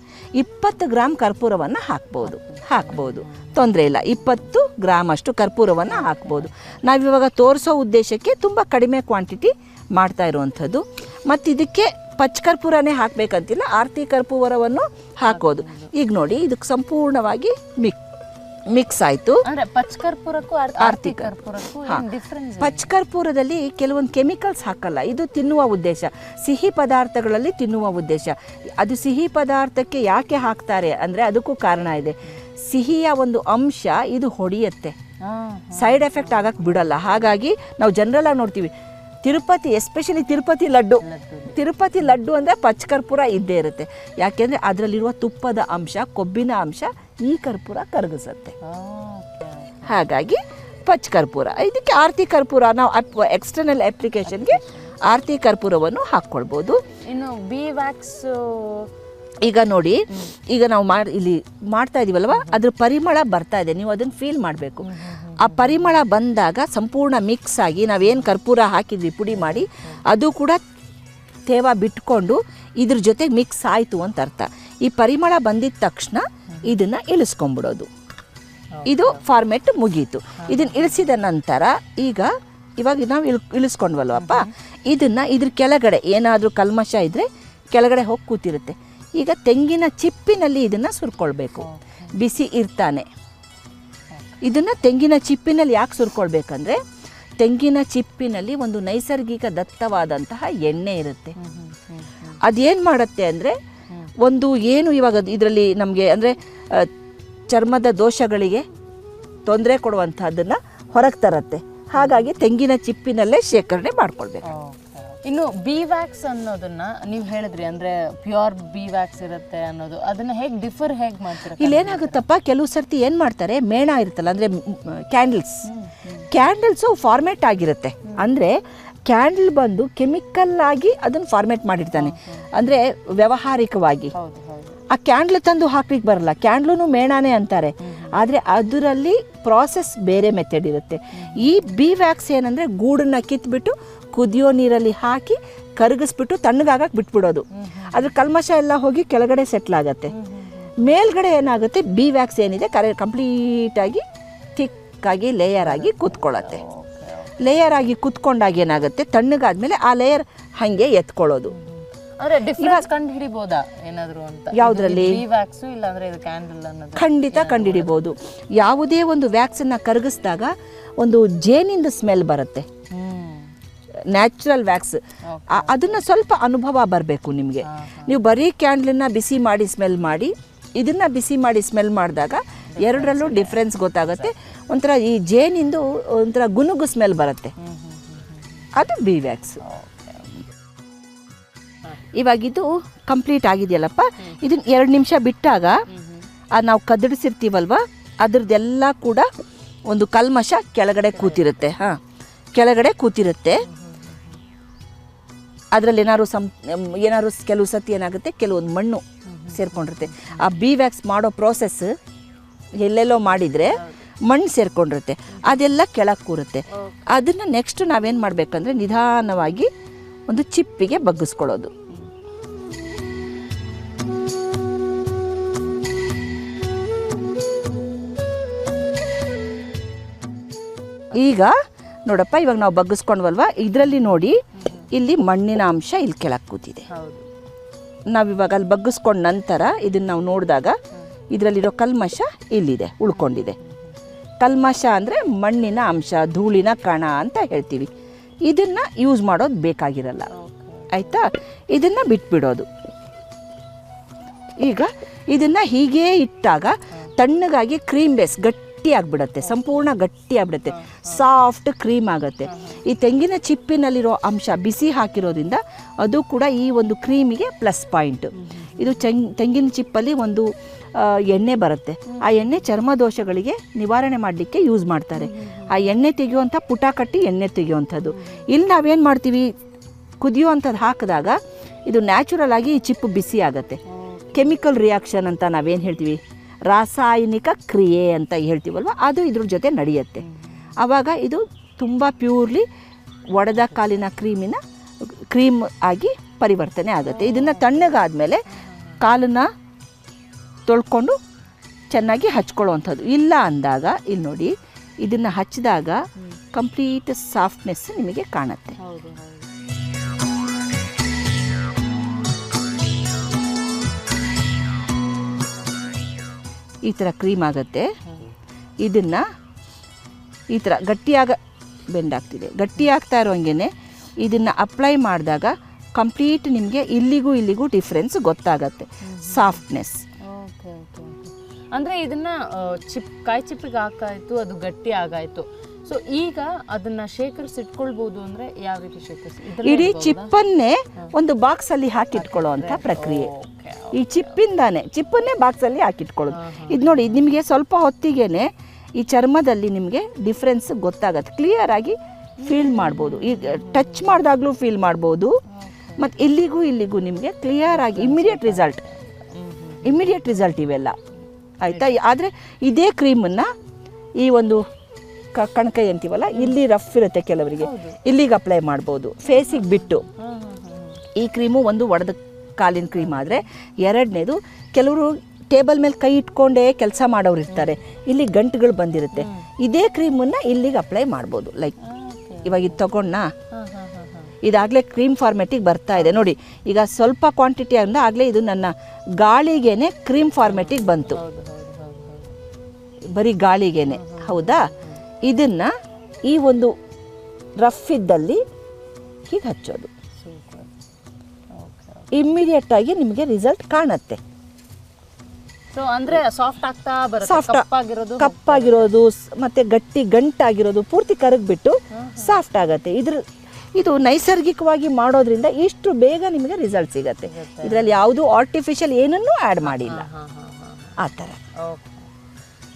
S2: ಇಪ್ಪತ್ತು ಗ್ರಾಮ್ ಕರ್ಪೂರವನ್ನು ಹಾಕ್ಬೋದು. ಹಾಕ್ಬೋದು. ತೊಂದರೆ ಇಲ್ಲ. ಇಪ್ಪತ್ತು ಗ್ರಾಮ್ ಅಷ್ಟು ಕರ್ಪೂರವನ್ನು ಹಾಕ್ಬೋದು. ನಾವಿವಾಗ ತೋರಿಸೋ ಉದ್ದೇಶಕ್ಕೆ ತುಂಬ ಕಡಿಮೆ ಕ್ವಾಂಟಿಟಿ ಮಾಡ್ತಾ ಇರುವಂಥದ್ದು. ಮತ್ತು ಇದಕ್ಕೆ ಪಚ್ಚ ಕರ್ಪೂರನೇ ಹಾಕಬೇಕಂತಿಲ್ಲ ಆರತಿ ಕರ್ಪೂರವನ್ನು ಹಾಕೋದು ಈಗ ನೋಡಿ ಇದಕ್ಕೆ ಸಂಪೂರ್ಣವಾಗಿ ಮಿಕ್ ಮಿಕ್ಸ್ ಆಯಿತು.
S1: ಅಂದ್ರೆ ಪಚ್ ಕರ್ಪೂರಕ್ಕೂ ಆರ್- ಆರ್ತಿ
S2: ಆರ್ತಿ
S1: ಕರ್ಪೂರಕ್ಕೂ
S2: ಹಾ.
S1: ಏನ್ ಡಿಫ್ರೆನ್ಸ್
S2: ಪಚ್ ಕರ್ಪೂರದಲ್ಲಿ ಕೆಲವೊಂದು ಕೆಮಿಕಲ್ಸ್ ಹಾಕಲ್ಲ. ಇದು ತಿನ್ನುವ ಉದ್ದೇಶ. ಸಿಹಿ ಪದಾರ್ಥಗಳಲ್ಲಿ ತಿನ್ನುವ ಉದ್ದೇಶ. ಅದು ಸಿಹಿ ಪದಾರ್ಥಕ್ಕೆ ಯಾಕೆ ಹಾಕ್ತಾರೆ ಅಂದರೆ ಅದಕ್ಕೂ ಕಾರಣ ಇದೆ. ಸಿಹಿಯ ಒಂದು ಅಂಶ ಇದು ಹೊಡೆಯುತ್ತೆ. ಸೈಡ್ ಎಫೆಕ್ಟ್ ಆಗಕ್ಕೆ ಬಿಡಲ್ಲ. ಹಾಗಾಗಿ ನಾವು ಜನರಲ್ ಆಗಿ ನೋಡ್ತೀವಿ. ತಿರುಪತಿ ಎಸ್ಪೆಷಲಿ ತಿರುಪತಿ ಲಡ್ಡು. ತಿರುಪತಿ ಲಡ್ಡು ಅಂದರೆ ಪಚ್ ಕರ್ಪೂರ ಇದ್ದೇ ಇರುತ್ತೆ. ಯಾಕೆಂದರೆ ಅದರಲ್ಲಿರುವ ತುಪ್ಪದ ಅಂಶ ಕೊಬ್ಬಿನ ಅಂಶ ಈ ಕರ್ಪೂರ ಕರಗಿಸುತ್ತೆ. ಹಾಗಾಗಿ ಪಚ್ ಕರ್ಪೂರ ಇದಕ್ಕೆ ಆರತಿ ಕರ್ಪೂರ ನಾವು ಅಪ್ ಎಕ್ಸ್ಟರ್ನಲ್ ಅಪ್ಲಿಕೇಶನ್ಗೆ ಆರತಿ ಕರ್ಪೂರವನ್ನು ಹಾಕ್ಕೊಳ್ಬೋದು.
S1: ಇನ್ನು ಬಿ ವ್ಯಾಕ್ಸ್
S2: ಈಗ ನೋಡಿ ಈಗ ನಾವು ಮಾಡಿ ಇಲ್ಲಿ ಮಾಡ್ತಾ ಇದೀವಲ್ವ? ಅದ್ರ ಪರಿಮಳ ಬರ್ತಾ ಇದೆ. ನೀವು ಅದನ್ನು ಫೀಲ್ ಮಾಡಬೇಕು. ಆ ಪರಿಮಳ ಬಂದಾಗ ಸಂಪೂರ್ಣ ಮಿಕ್ಸ್ ಆಗಿ ನಾವೇನು ಕರ್ಪೂರ ಹಾಕಿದ್ವಿ, ಪುಡಿ ಮಾಡಿ, ಅದು ಕೂಡ ತೇವ ಬಿಟ್ಕೊಂಡು ಇದ್ರ ಜೊತೆ ಮಿಕ್ಸ್ ಆಯಿತು ಅಂತ ಅರ್ಥ. ಈ ಪರಿಮಳ ಬಂದಿದ ತಕ್ಷಣ ಇದನ್ನು ಇಳಿಸ್ಕೊಂಬಿಡೋದು ಇದು ಫಾರ್ಮೆಟ್ ಮುಗೀತು. ಇದನ್ನು ಇಳಿಸಿದ ನಂತರ ಈಗ ಇವಾಗ ನಾವು ಇಳ್, ಇಳಿಸ್ಕೊಂಡ್ವಲ್ವಪ್ಪ? ಇದನ್ನು ಇದ್ರ ಕೆಳಗಡೆ ಏನಾದರೂ ಕಲ್ಮಶ ಇದ್ದರೆ ಕೆಳಗಡೆ ಹೋಗಿ ಕೂತಿರುತ್ತೆ. ಈಗ ತೆಂಗಿನ ಚಿಪ್ಪಿನಲ್ಲಿ ಇದನ್ನು ಸುರ್ಕೊಳ್ಬೇಕು. ಬಿಸಿ ಇರ್ತಾನೆ. ಇದನ್ನು ತೆಂಗಿನ ಚಿಪ್ಪಿನಲ್ಲಿ ಯಾಕೆ ಸುರ್ಕೊಳ್ಬೇಕಂದ್ರೆ ತೆಂಗಿನ ಚಿಪ್ಪಿನಲ್ಲಿ ಒಂದು ನೈಸರ್ಗಿಕ ದತ್ತವಾದಂತಹ ಎಣ್ಣೆ ಇರುತ್ತೆ. ಅದೇನು ಮಾಡುತ್ತೆ ಅಂದರೆ ಒಂದು ಏನು ಇವಾಗ ಇದರಲ್ಲಿ ನಮಗೆ ಅಂದರೆ ಚರ್ಮದ ದೋಷಗಳಿಗೆ ತೊಂದರೆ ಕೊಡುವಂಥದ್ದನ್ನು ಹೊರಗೆ ತರುತ್ತೆ. ಹಾಗಾಗಿ ತೆಂಗಿನ ಚಿಪ್ಪಿನಲ್ಲೇ ಶೇಖರಣೆ ಮಾಡ್ಕೊಳ್ಬೇಕು.
S1: ಇನ್ನು ಬಿ ವ್ಯಾಕ್ಸ್ ಅನ್ನೋದನ್ನ ನೀವು ಹೇಳಿದ್ರಿ ಅಂದ್ರೆ ಪ್ಯೂರ್ ಬಿ ವ್ಯಾಕ್ಸ್ ಇರುತ್ತೆ ಅನ್ನೋದು. ಅದನ್ನ ಹೇಗ್ ಡಿಫರ್ ಹೇಗ್ ಮಾಡ್ತೀರಾ?
S2: ಇಲ್ಲೇನಾಗುತ್ತಪ್ಪ ಕೆಲವು ಸರ್ತಿ ಏನು ಮಾಡ್ತಾರೆ ಮೇಣ ಇರುತ್ತಲ್ಲ ಅಂದರೆ ಕ್ಯಾಂಡಲ್ಸ್ ಕ್ಯಾಂಡಲ್ಸು ಫಾರ್ಮೇಟ್ ಆಗಿರುತ್ತೆ. ಅಂದರೆ ಕ್ಯಾಂಡಲ್ ಬಂದು ಕೆಮಿಕಲ್ ಆಗಿ ಅದನ್ನು ಫಾರ್ಮೇಟ್ ಮಾಡಿರ್ತಾನೆ ಅಂದರೆ ವ್ಯಾವಹಾರಿಕವಾಗಿ. ಆ ಕ್ಯಾಂಡ್ಲ್ ತಂದು ಹಾಕ್ಲಿಕ್ಕೆ ಬರಲ್ಲ. ಕ್ಯಾಂಡ್ಲೂ ಮೇಣಾನೇ ಅಂತಾರೆ. ಆದರೆ ಅದರಲ್ಲಿ ಪ್ರಾಸೆಸ್ ಬೇರೆ ಮೆಥಡ್ ಇರುತ್ತೆ. ಈ ಬಿ ವ್ಯಾಕ್ಸ್ ಏನಂದರೆ ಗೂಡನ್ನ ಕಿತ್ಬಿಟ್ಟು ಕುದಿಯೋ ನೀರಲ್ಲಿ ಹಾಕಿ ಕರಗಿಸ್ಬಿಟ್ಟು ತಣ್ಣಗಾಗಕ್ಕೆ ಬಿಟ್ಬಿಡೋದು. ಅದ್ರ ಕಲ್ಮಶ ಎಲ್ಲ ಹೋಗಿ ಕೆಳಗಡೆ ಸೆಟ್ಲ್ ಆಗುತ್ತೆ. ಮೇಲ್ಗಡೆ ಏನಾಗುತ್ತೆ? ಬಿ ವ್ಯಾಕ್ಸ್ ಏನಿದೆ? ಕರೆ ಕಂಪ್ಲೀಟಾಗಿ ಥಿಕ್ಕಾಗಿ ಲೇಯರ್ ಆಗಿ ಕೂತ್ಕೊಳ್ಳತ್ತೆ. ಲೇಯರ್ ಆಗಿ ಕೂತ್ಕೊಂಡಾಗ ಏನಾಗುತ್ತೆ? ತಣ್ಣಗಾದ್ಮೇಲೆ ಆ ಲೇಯರ್ ಹಾಗೆ ಎತ್ಕೊಳ್ಳೋದು.
S1: ಅಂದ್ರೆ ಡಿಫ್ರೆನ್ಸ್ ಕಂಡು ಹಿಡಿಬೋದಾ ಏನಾದ್ರು ಅಂತ?
S2: ಯಾವ್ದ್ರಲ್ಲಿ? ಖಂಡಿತ ಕಂಡುಹಿಡಿಬೋದು. ಯಾವುದೇ ಒಂದು ವ್ಯಾಕ್ಸನ್ನು ಕರಗಿಸಿದಾಗ ಒಂದು ಜೇನಿಂದ ಸ್ಮೆಲ್ ಬರುತ್ತೆ. Natural wax. ಅದನ್ನು ಸ್ವಲ್ಪ ಅನುಭವ ಬರಬೇಕು ನಿಮಗೆ. ನೀವು ಬರೀ ಕ್ಯಾಂಡ್ಲನ್ನ ಬಿಸಿ ಮಾಡಿ ಸ್ಮೆಲ್ ಮಾಡಿ ಇದನ್ನು ಬಿಸಿ ಮಾಡಿ ಸ್ಮೆಲ್ ಮಾಡಿದಾಗ ಎರಡರಲ್ಲೂ ಡಿಫ್ರೆನ್ಸ್ ಗೊತ್ತಾಗುತ್ತೆ. ಒಂಥರ ಈ ಜೇನಿಂದು ಒಂಥರ ಗುನುಗು ಸ್ಮೆಲ್ ಬರುತ್ತೆ. ಅದು ಬಿ ವ್ಯಾಕ್ಸ್. ಇವಾಗ ಇದು ಕಂಪ್ಲೀಟ್ ಆಗಿದೆಯಲ್ಲಪ್ಪ? ಇದನ್ನ ಎರಡು ನಿಮಿಷ ಬಿಟ್ಟಾಗ ನಾವು ಕದಡಿಸಿರ್ತೀವಲ್ವ? ಅದ್ರದ್ದೆಲ್ಲ ಕೂಡ ಒಂದು ಕಲ್ಮಶ ಕೆಳಗಡೆ ಕೂತಿರುತ್ತೆ. ಹಾಂ ಕೆಳಗಡೆ ಕೂತಿರುತ್ತೆ. ಅದರಲ್ಲಿ ಏನಾದ್ರು ಸಂ ಏನಾದ್ರು ಕೆಲವು ಸತಿ ಏನಾಗುತ್ತೆ ಕೆಲವೊಂದು ಮಣ್ಣು ಸೇರ್ಕೊಂಡಿರುತ್ತೆ. ಆ ಬಿ ವ್ಯಾಕ್ಸ್ ಮಾಡೋ ಪ್ರೋಸೆಸ್ ಎಲ್ಲೆಲ್ಲೋ ಮಾಡಿದರೆ ಮಣ್ಣು ಸೇರ್ಕೊಂಡಿರುತ್ತೆ. ಅದೆಲ್ಲ ಕೆಳಗೆ ಕೂರುತ್ತೆ. ಅದನ್ನು ನೆಕ್ಸ್ಟ್ ನಾವೇನು ಮಾಡಬೇಕಂದ್ರೆ ನಿಧಾನವಾಗಿ ಒಂದು ಚಿಪ್ಪಿಗೆ ಬಗ್ಗಿಸ್ಕೊಳ್ಳೋದು. ಈಗ ನೋಡಪ್ಪ ಇವಾಗ ನಾವು ಬಗ್ಗಿಸ್ಕೊಂಡ್ವಲ್ವ? ಇದರಲ್ಲಿ ನೋಡಿ ಇಲ್ಲಿ ಮಣ್ಣಿನ ಅಂಶ ಇಲ್ಲಿ ಕೆಳಗೆ ಕೂತಿದೆ. ನಾವಿವಾಗ ಅಲ್ಲಿ ಬಗ್ಗಿಸ್ಕೊಂಡ ನಂತರ ಇದನ್ನು ನಾವು ನೋಡಿದಾಗ ಇದರಲ್ಲಿರೋ ಕಲ್ಮಶ ಇಲ್ಲಿದೆ ಉಳ್ಕೊಂಡಿದೆ. ಕಲ್ಮಶ ಅಂದರೆ ಮಣ್ಣಿನ ಅಂಶ ಧೂಳಿನ ಕಣ ಅಂತ ಹೇಳ್ತೀವಿ. ಇದನ್ನು ಯೂಸ್ ಮಾಡೋದು ಬೇಕಾಗಿರಲ್ಲ. ಆಯಿತಾ? ಇದನ್ನು ಬಿಟ್ಬಿಡೋದು. ಈಗ ಇದನ್ನು ಹೀಗೇ ಇಟ್ಟಾಗ ತಣ್ಣಗಾಗಿ ಕ್ರೀಮ್ ಬೇಸ್ ಗಟ್ಟಿ ಆಗಿಬಿಡುತ್ತೆ ಸಂಪೂರ್ಣ ಗಟ್ಟಿ ಆಗಿಬಿಡುತ್ತೆ ಸಾಫ್ಟ್ ಕ್ರೀಮ್ ಆಗುತ್ತೆ. ಈ ತೆಂಗಿನ ಚಿಪ್ಪಿನಲ್ಲಿರೋ ಅಂಶ ಬಿಸಿ ಹಾಕಿರೋದ್ರಿಂದ ಅದು ಕೂಡ ಈ ಒಂದು ಕ್ರೀಮಿಗೆ ಪ್ಲಸ್ ಪಾಯಿಂಟ್. ಇದು ಚೆಂಗ್, ತೆಂಗಿನ ಚಿಪ್ಪಲ್ಲಿ ಒಂದು ಎಣ್ಣೆ ಬರುತ್ತೆ. ಆ ಎಣ್ಣೆ ಚರ್ಮ ದೋಷಗಳಿಗೆ ನಿವಾರಣೆ ಮಾಡಲಿಕ್ಕೆ ಯೂಸ್ ಮಾಡ್ತಾರೆ. ಆ ಎಣ್ಣೆ ತೆಗೆಯುವಂಥ ಪುಟ ಕಟ್ಟಿ ಎಣ್ಣೆ ತೆಗೆಯುವಂಥದ್ದು. ಇಲ್ಲಿ ನಾವೇನು ಮಾಡ್ತೀವಿ? ಕುದಿಯುವಂಥದ್ದು ಹಾಕಿದಾಗ ಇದು ನ್ಯಾಚುರಲ್ ಆಗಿ ಈ ಚಿಪ್ಪು ಬಿಸಿ ಆಗುತ್ತೆ. ಕೆಮಿಕಲ್ ರಿಯಾಕ್ಷನ್ ಅಂತ ನಾವೇನು ಹೇಳ್ತೀವಿ? ರಾಸಾಯನಿಕ ಕ್ರಿಯೆ ಅಂತ ಹೇಳ್ತೀವಲ್ವ? ಅದು ಇದ್ರ ಜೊತೆ ನಡೆಯುತ್ತೆ. ಆವಾಗ ಇದು ತುಂಬ ಪ್ಯೂರ್ಲಿ ಒಡೆದ ಕಾಲಿನ ಕ್ರೀಮಿನ ಕ್ರೀಮ್ ಆಗಿ ಪರಿವರ್ತನೆ ಆಗುತ್ತೆ. ಇದನ್ನು ತಣ್ಣಗಾದಮೇಲೆ ಕಾಲನ್ನ ತೊಳ್ಕೊಂಡು ಚೆನ್ನಾಗಿ ಹಚ್ಕೊಳ್ಳುವಂಥದ್ದು. ಇಲ್ಲ ಅಂದಾಗ ಇಲ್ಲಿ ನೋಡಿ ಇದನ್ನು ಹಚ್ಚಿದಾಗ ಕಂಪ್ಲೀಟ್ ಸಾಫ್ಟ್ನೆಸ್ ನಿಮಗೆ ಕಾಣುತ್ತೆ. ಈ ಥರ ಕ್ರೀಮ್ ಆಗುತ್ತೆ. ಇದನ್ನು ಈ ಥರ ಗಟ್ಟಿಯಾಗ ಬೆಂಡ್ ಆಗ್ತಿದೆ ಗಟ್ಟಿ ಆಗ್ತಾ ಇರೋಂಗೆ ಇದನ್ನು ಅಪ್ಲೈ ಮಾಡಿದಾಗ ಕಂಪ್ಲೀಟ್ ನಿಮಗೆ ಇಲ್ಲಿಗೂ ಇಲ್ಲಿಗೂ ಡಿಫ್ರೆನ್ಸ್ ಗೊತ್ತಾಗತ್ತೆ. ಸಾಫ್ಟ್ನೆಸ್
S1: ಓಕೆ ಓಕೆ ಅಂದ್ರೆ ಇದನ್ನ ಚಿಪ್ ಕಾಯಿ ಚಿಪ್ಪಿಗೆ ಹಾಕಾಯಿತು ಅದು ಗಟ್ಟಿ ಆಗಾಯಿತು. ಸೊ ಈಗ ಅದನ್ನ ಶೇಖರಿಸಿಟ್ಕೊಳ್ಬಹುದು ಅಂದ್ರೆ ಯಾವ ರೀತಿ ಶೇಖರಿಸಿ
S2: ಇಡೀ ಚಿಪ್ಪನ್ನೇ ಒಂದು ಬಾಕ್ಸಲ್ಲಿ ಹಾಕಿಟ್ಕೊಳ್ಳೋವಂಥ ಪ್ರಕ್ರಿಯೆ. ಈ ಚಿಪ್ಪಿಂದಾನೆ ಚಿಪ್ಪನ್ನೇ ಬಾಕ್ಸಲ್ಲಿ ಹಾಕಿಟ್ಕೊಳ್ಳೋದು. ಇದು ನೋಡಿ ಇದು ನಿಮಗೆ ಸ್ವಲ್ಪ ಹೊತ್ತಿಗೆನೆ ಈ ಚರ್ಮದಲ್ಲಿ ನಿಮಗೆ ಡಿಫ್ರೆನ್ಸ್ ಗೊತ್ತಾಗತ್ತೆ. ಕ್ಲಿಯರ್ ಆಗಿ ಫೀಲ್ ಮಾಡ್ಬೋದು. ಈಗ ಟಚ್ ಮಾಡಿದಾಗಲೂ ಫೀಲ್ ಮಾಡ್ಬೋದು. ಮತ್ತು ಇಲ್ಲಿಗೂ ಇಲ್ಲಿಗೂ ನಿಮಗೆ ಕ್ಲಿಯರ್ ಆಗಿ ಇಮ್ಮಿಡಿಯೇಟ್ ರಿಸಲ್ಟ್ ಇಮ್ಮಿಡಿಯೇಟ್ ರಿಸಲ್ಟ್ ಇವೆಲ್ಲ. ಆಯಿತಾ? ಆದರೆ ಇದೇ ಕ್ರೀಮನ್ನು ಈ ಒಂದು ಕ, ಕಣಕೈ ಅಂತೀವಲ್ಲ, ಇಲ್ಲಿ ರಫ್ ಇರುತ್ತೆ ಕೆಲವರಿಗೆ. ಇಲ್ಲಿಗೆ ಅಪ್ಲೈ ಮಾಡ್ಬೋದು. ಫೇಸಿಗೆ ಬಿಟ್ಟು. ಈ ಕ್ರೀಮು ಒಂದು ಒಡೆದ ಕಾಲಿನ ಕ್ರೀಮ್ ಆದರೆ ಎರಡನೇದು ಕೆಲವರು ಟೇಬಲ್ ಮೇಲೆ ಕೈ ಇಟ್ಕೊಂಡೇ ಕೆಲಸ ಮಾಡೋರು ಇರ್ತಾರೆ. ಇಲ್ಲಿ ಗಂಟುಗಳು ಬಂದಿರುತ್ತೆ. ಇದೇ ಕ್ರೀಮನ್ನು ಇಲ್ಲಿಗೆ ಅಪ್ಲೈ ಮಾಡ್ಬೋದು. ಲೈಕ್. ಇವಾಗ ಇದು
S1: ತಗೊಂಡ.
S2: ಇದಾಗಲೇ ಕ್ರೀಮ್ ಫಾರ್ಮೆಟಿಗೆ ಬರ್ತಾ ಇದೆ. ನೋಡಿ ಈಗ ಸ್ವಲ್ಪ ಕ್ವಾಂಟಿಟಿ ಅಂದ ಆಗಲೇ ಇದು ನನ್ನ ಗಾಳಿಗೇನೆ ಕ್ರೀಮ್ ಫಾರ್ಮೆಟಿಗೆ ಬಂತು. ಬರೀ ಗಾಳಿಗೇನೆ. ಹೌದಾ? ಇದನ್ನು ಈ ಒಂದು ರಫ್ ಇದ್ದಲ್ಲಿ ಹೀಗೆ ಹಚ್ಚೋದು.
S1: ಇಮ್ಮಿಡಿಯೇಟಾಗಿ
S2: ಇಮ್ಮಿಡಿಯೇಟ್ ಆಗಿ ನಿಮಗೆ ರಿಸಲ್ಟ್ ಕಾಣುತ್ತೆ.
S1: ಸೊ ಅಂದ್ರೆ ಸಾಫ್ಟ್ ಆಗ್ತಾ ಬರುತ್ತೆ ಕಪ್ಪಾಗಿರೋದು
S2: ಕಪ್ಪಾಗಿರೋದು ಮತ್ತೆ ಗಟ್ಟಿ ಗಂಟಾಗಿರೋದು ಪೂರ್ತಿ ಕರಗ್ಬಿಟ್ಟು ಸಾಫ್ಟ್ ಆಗತ್ತೆ. ಇದ್ರ ಇದು ನೈಸರ್ಗಿಕವಾಗಿ ಮಾಡೋದ್ರಿಂದ ಇಷ್ಟು ಬೇಗ ನಿಮಗೆ ರಿಸಲ್ಟ್ ಸಿಗತ್ತೆ. ಇದರಲ್ಲಿ ಯಾವುದು ಆರ್ಟಿಫಿಷಿಯಲ್ ಏನನ್ನೂ ಆ್ಯಡ್ ಮಾಡಿಲ್ಲ. ಆ ಥರ.
S1: Okay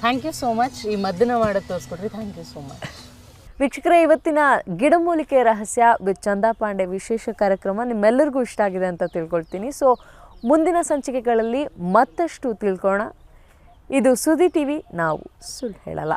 S1: thank you so much ಈ ಮದ್ದನ ಮಾಡೋದು ತೋರಿಸ್ಕೊಡ್ರಿ. ಥ್ಯಾಂಕ್ ಯು ಸೋ ಮಚ್ ವೀಕ್ಷಕರೇ ಇವತ್ತಿನ ಗಿಡಮೂಲಿಕೆ ರಹಸ್ಯ ವಿತ್ ಚಂದಾ ಪಾಂಡೆ ವಿಶೇಷ ಕಾರ್ಯಕ್ರಮ ನಿಮ್ಮೆಲ್ಲರಿಗೂ ಇಷ್ಟ ಆಗಿದೆ ಅಂತ ತಿಳ್ಕೊಳ್ತೀನಿ. ಸೊ ಮುಂದಿನ ಸಂಚಿಕೆಗಳಲ್ಲಿ ಮತ್ತಷ್ಟು ತಿಳ್ಕೋಣ ಇದು ಸುದ್ದಿ ಟಿವಿ ನಾವು ಸುಳ್ಳು ಹೇಳಲ್ಲ.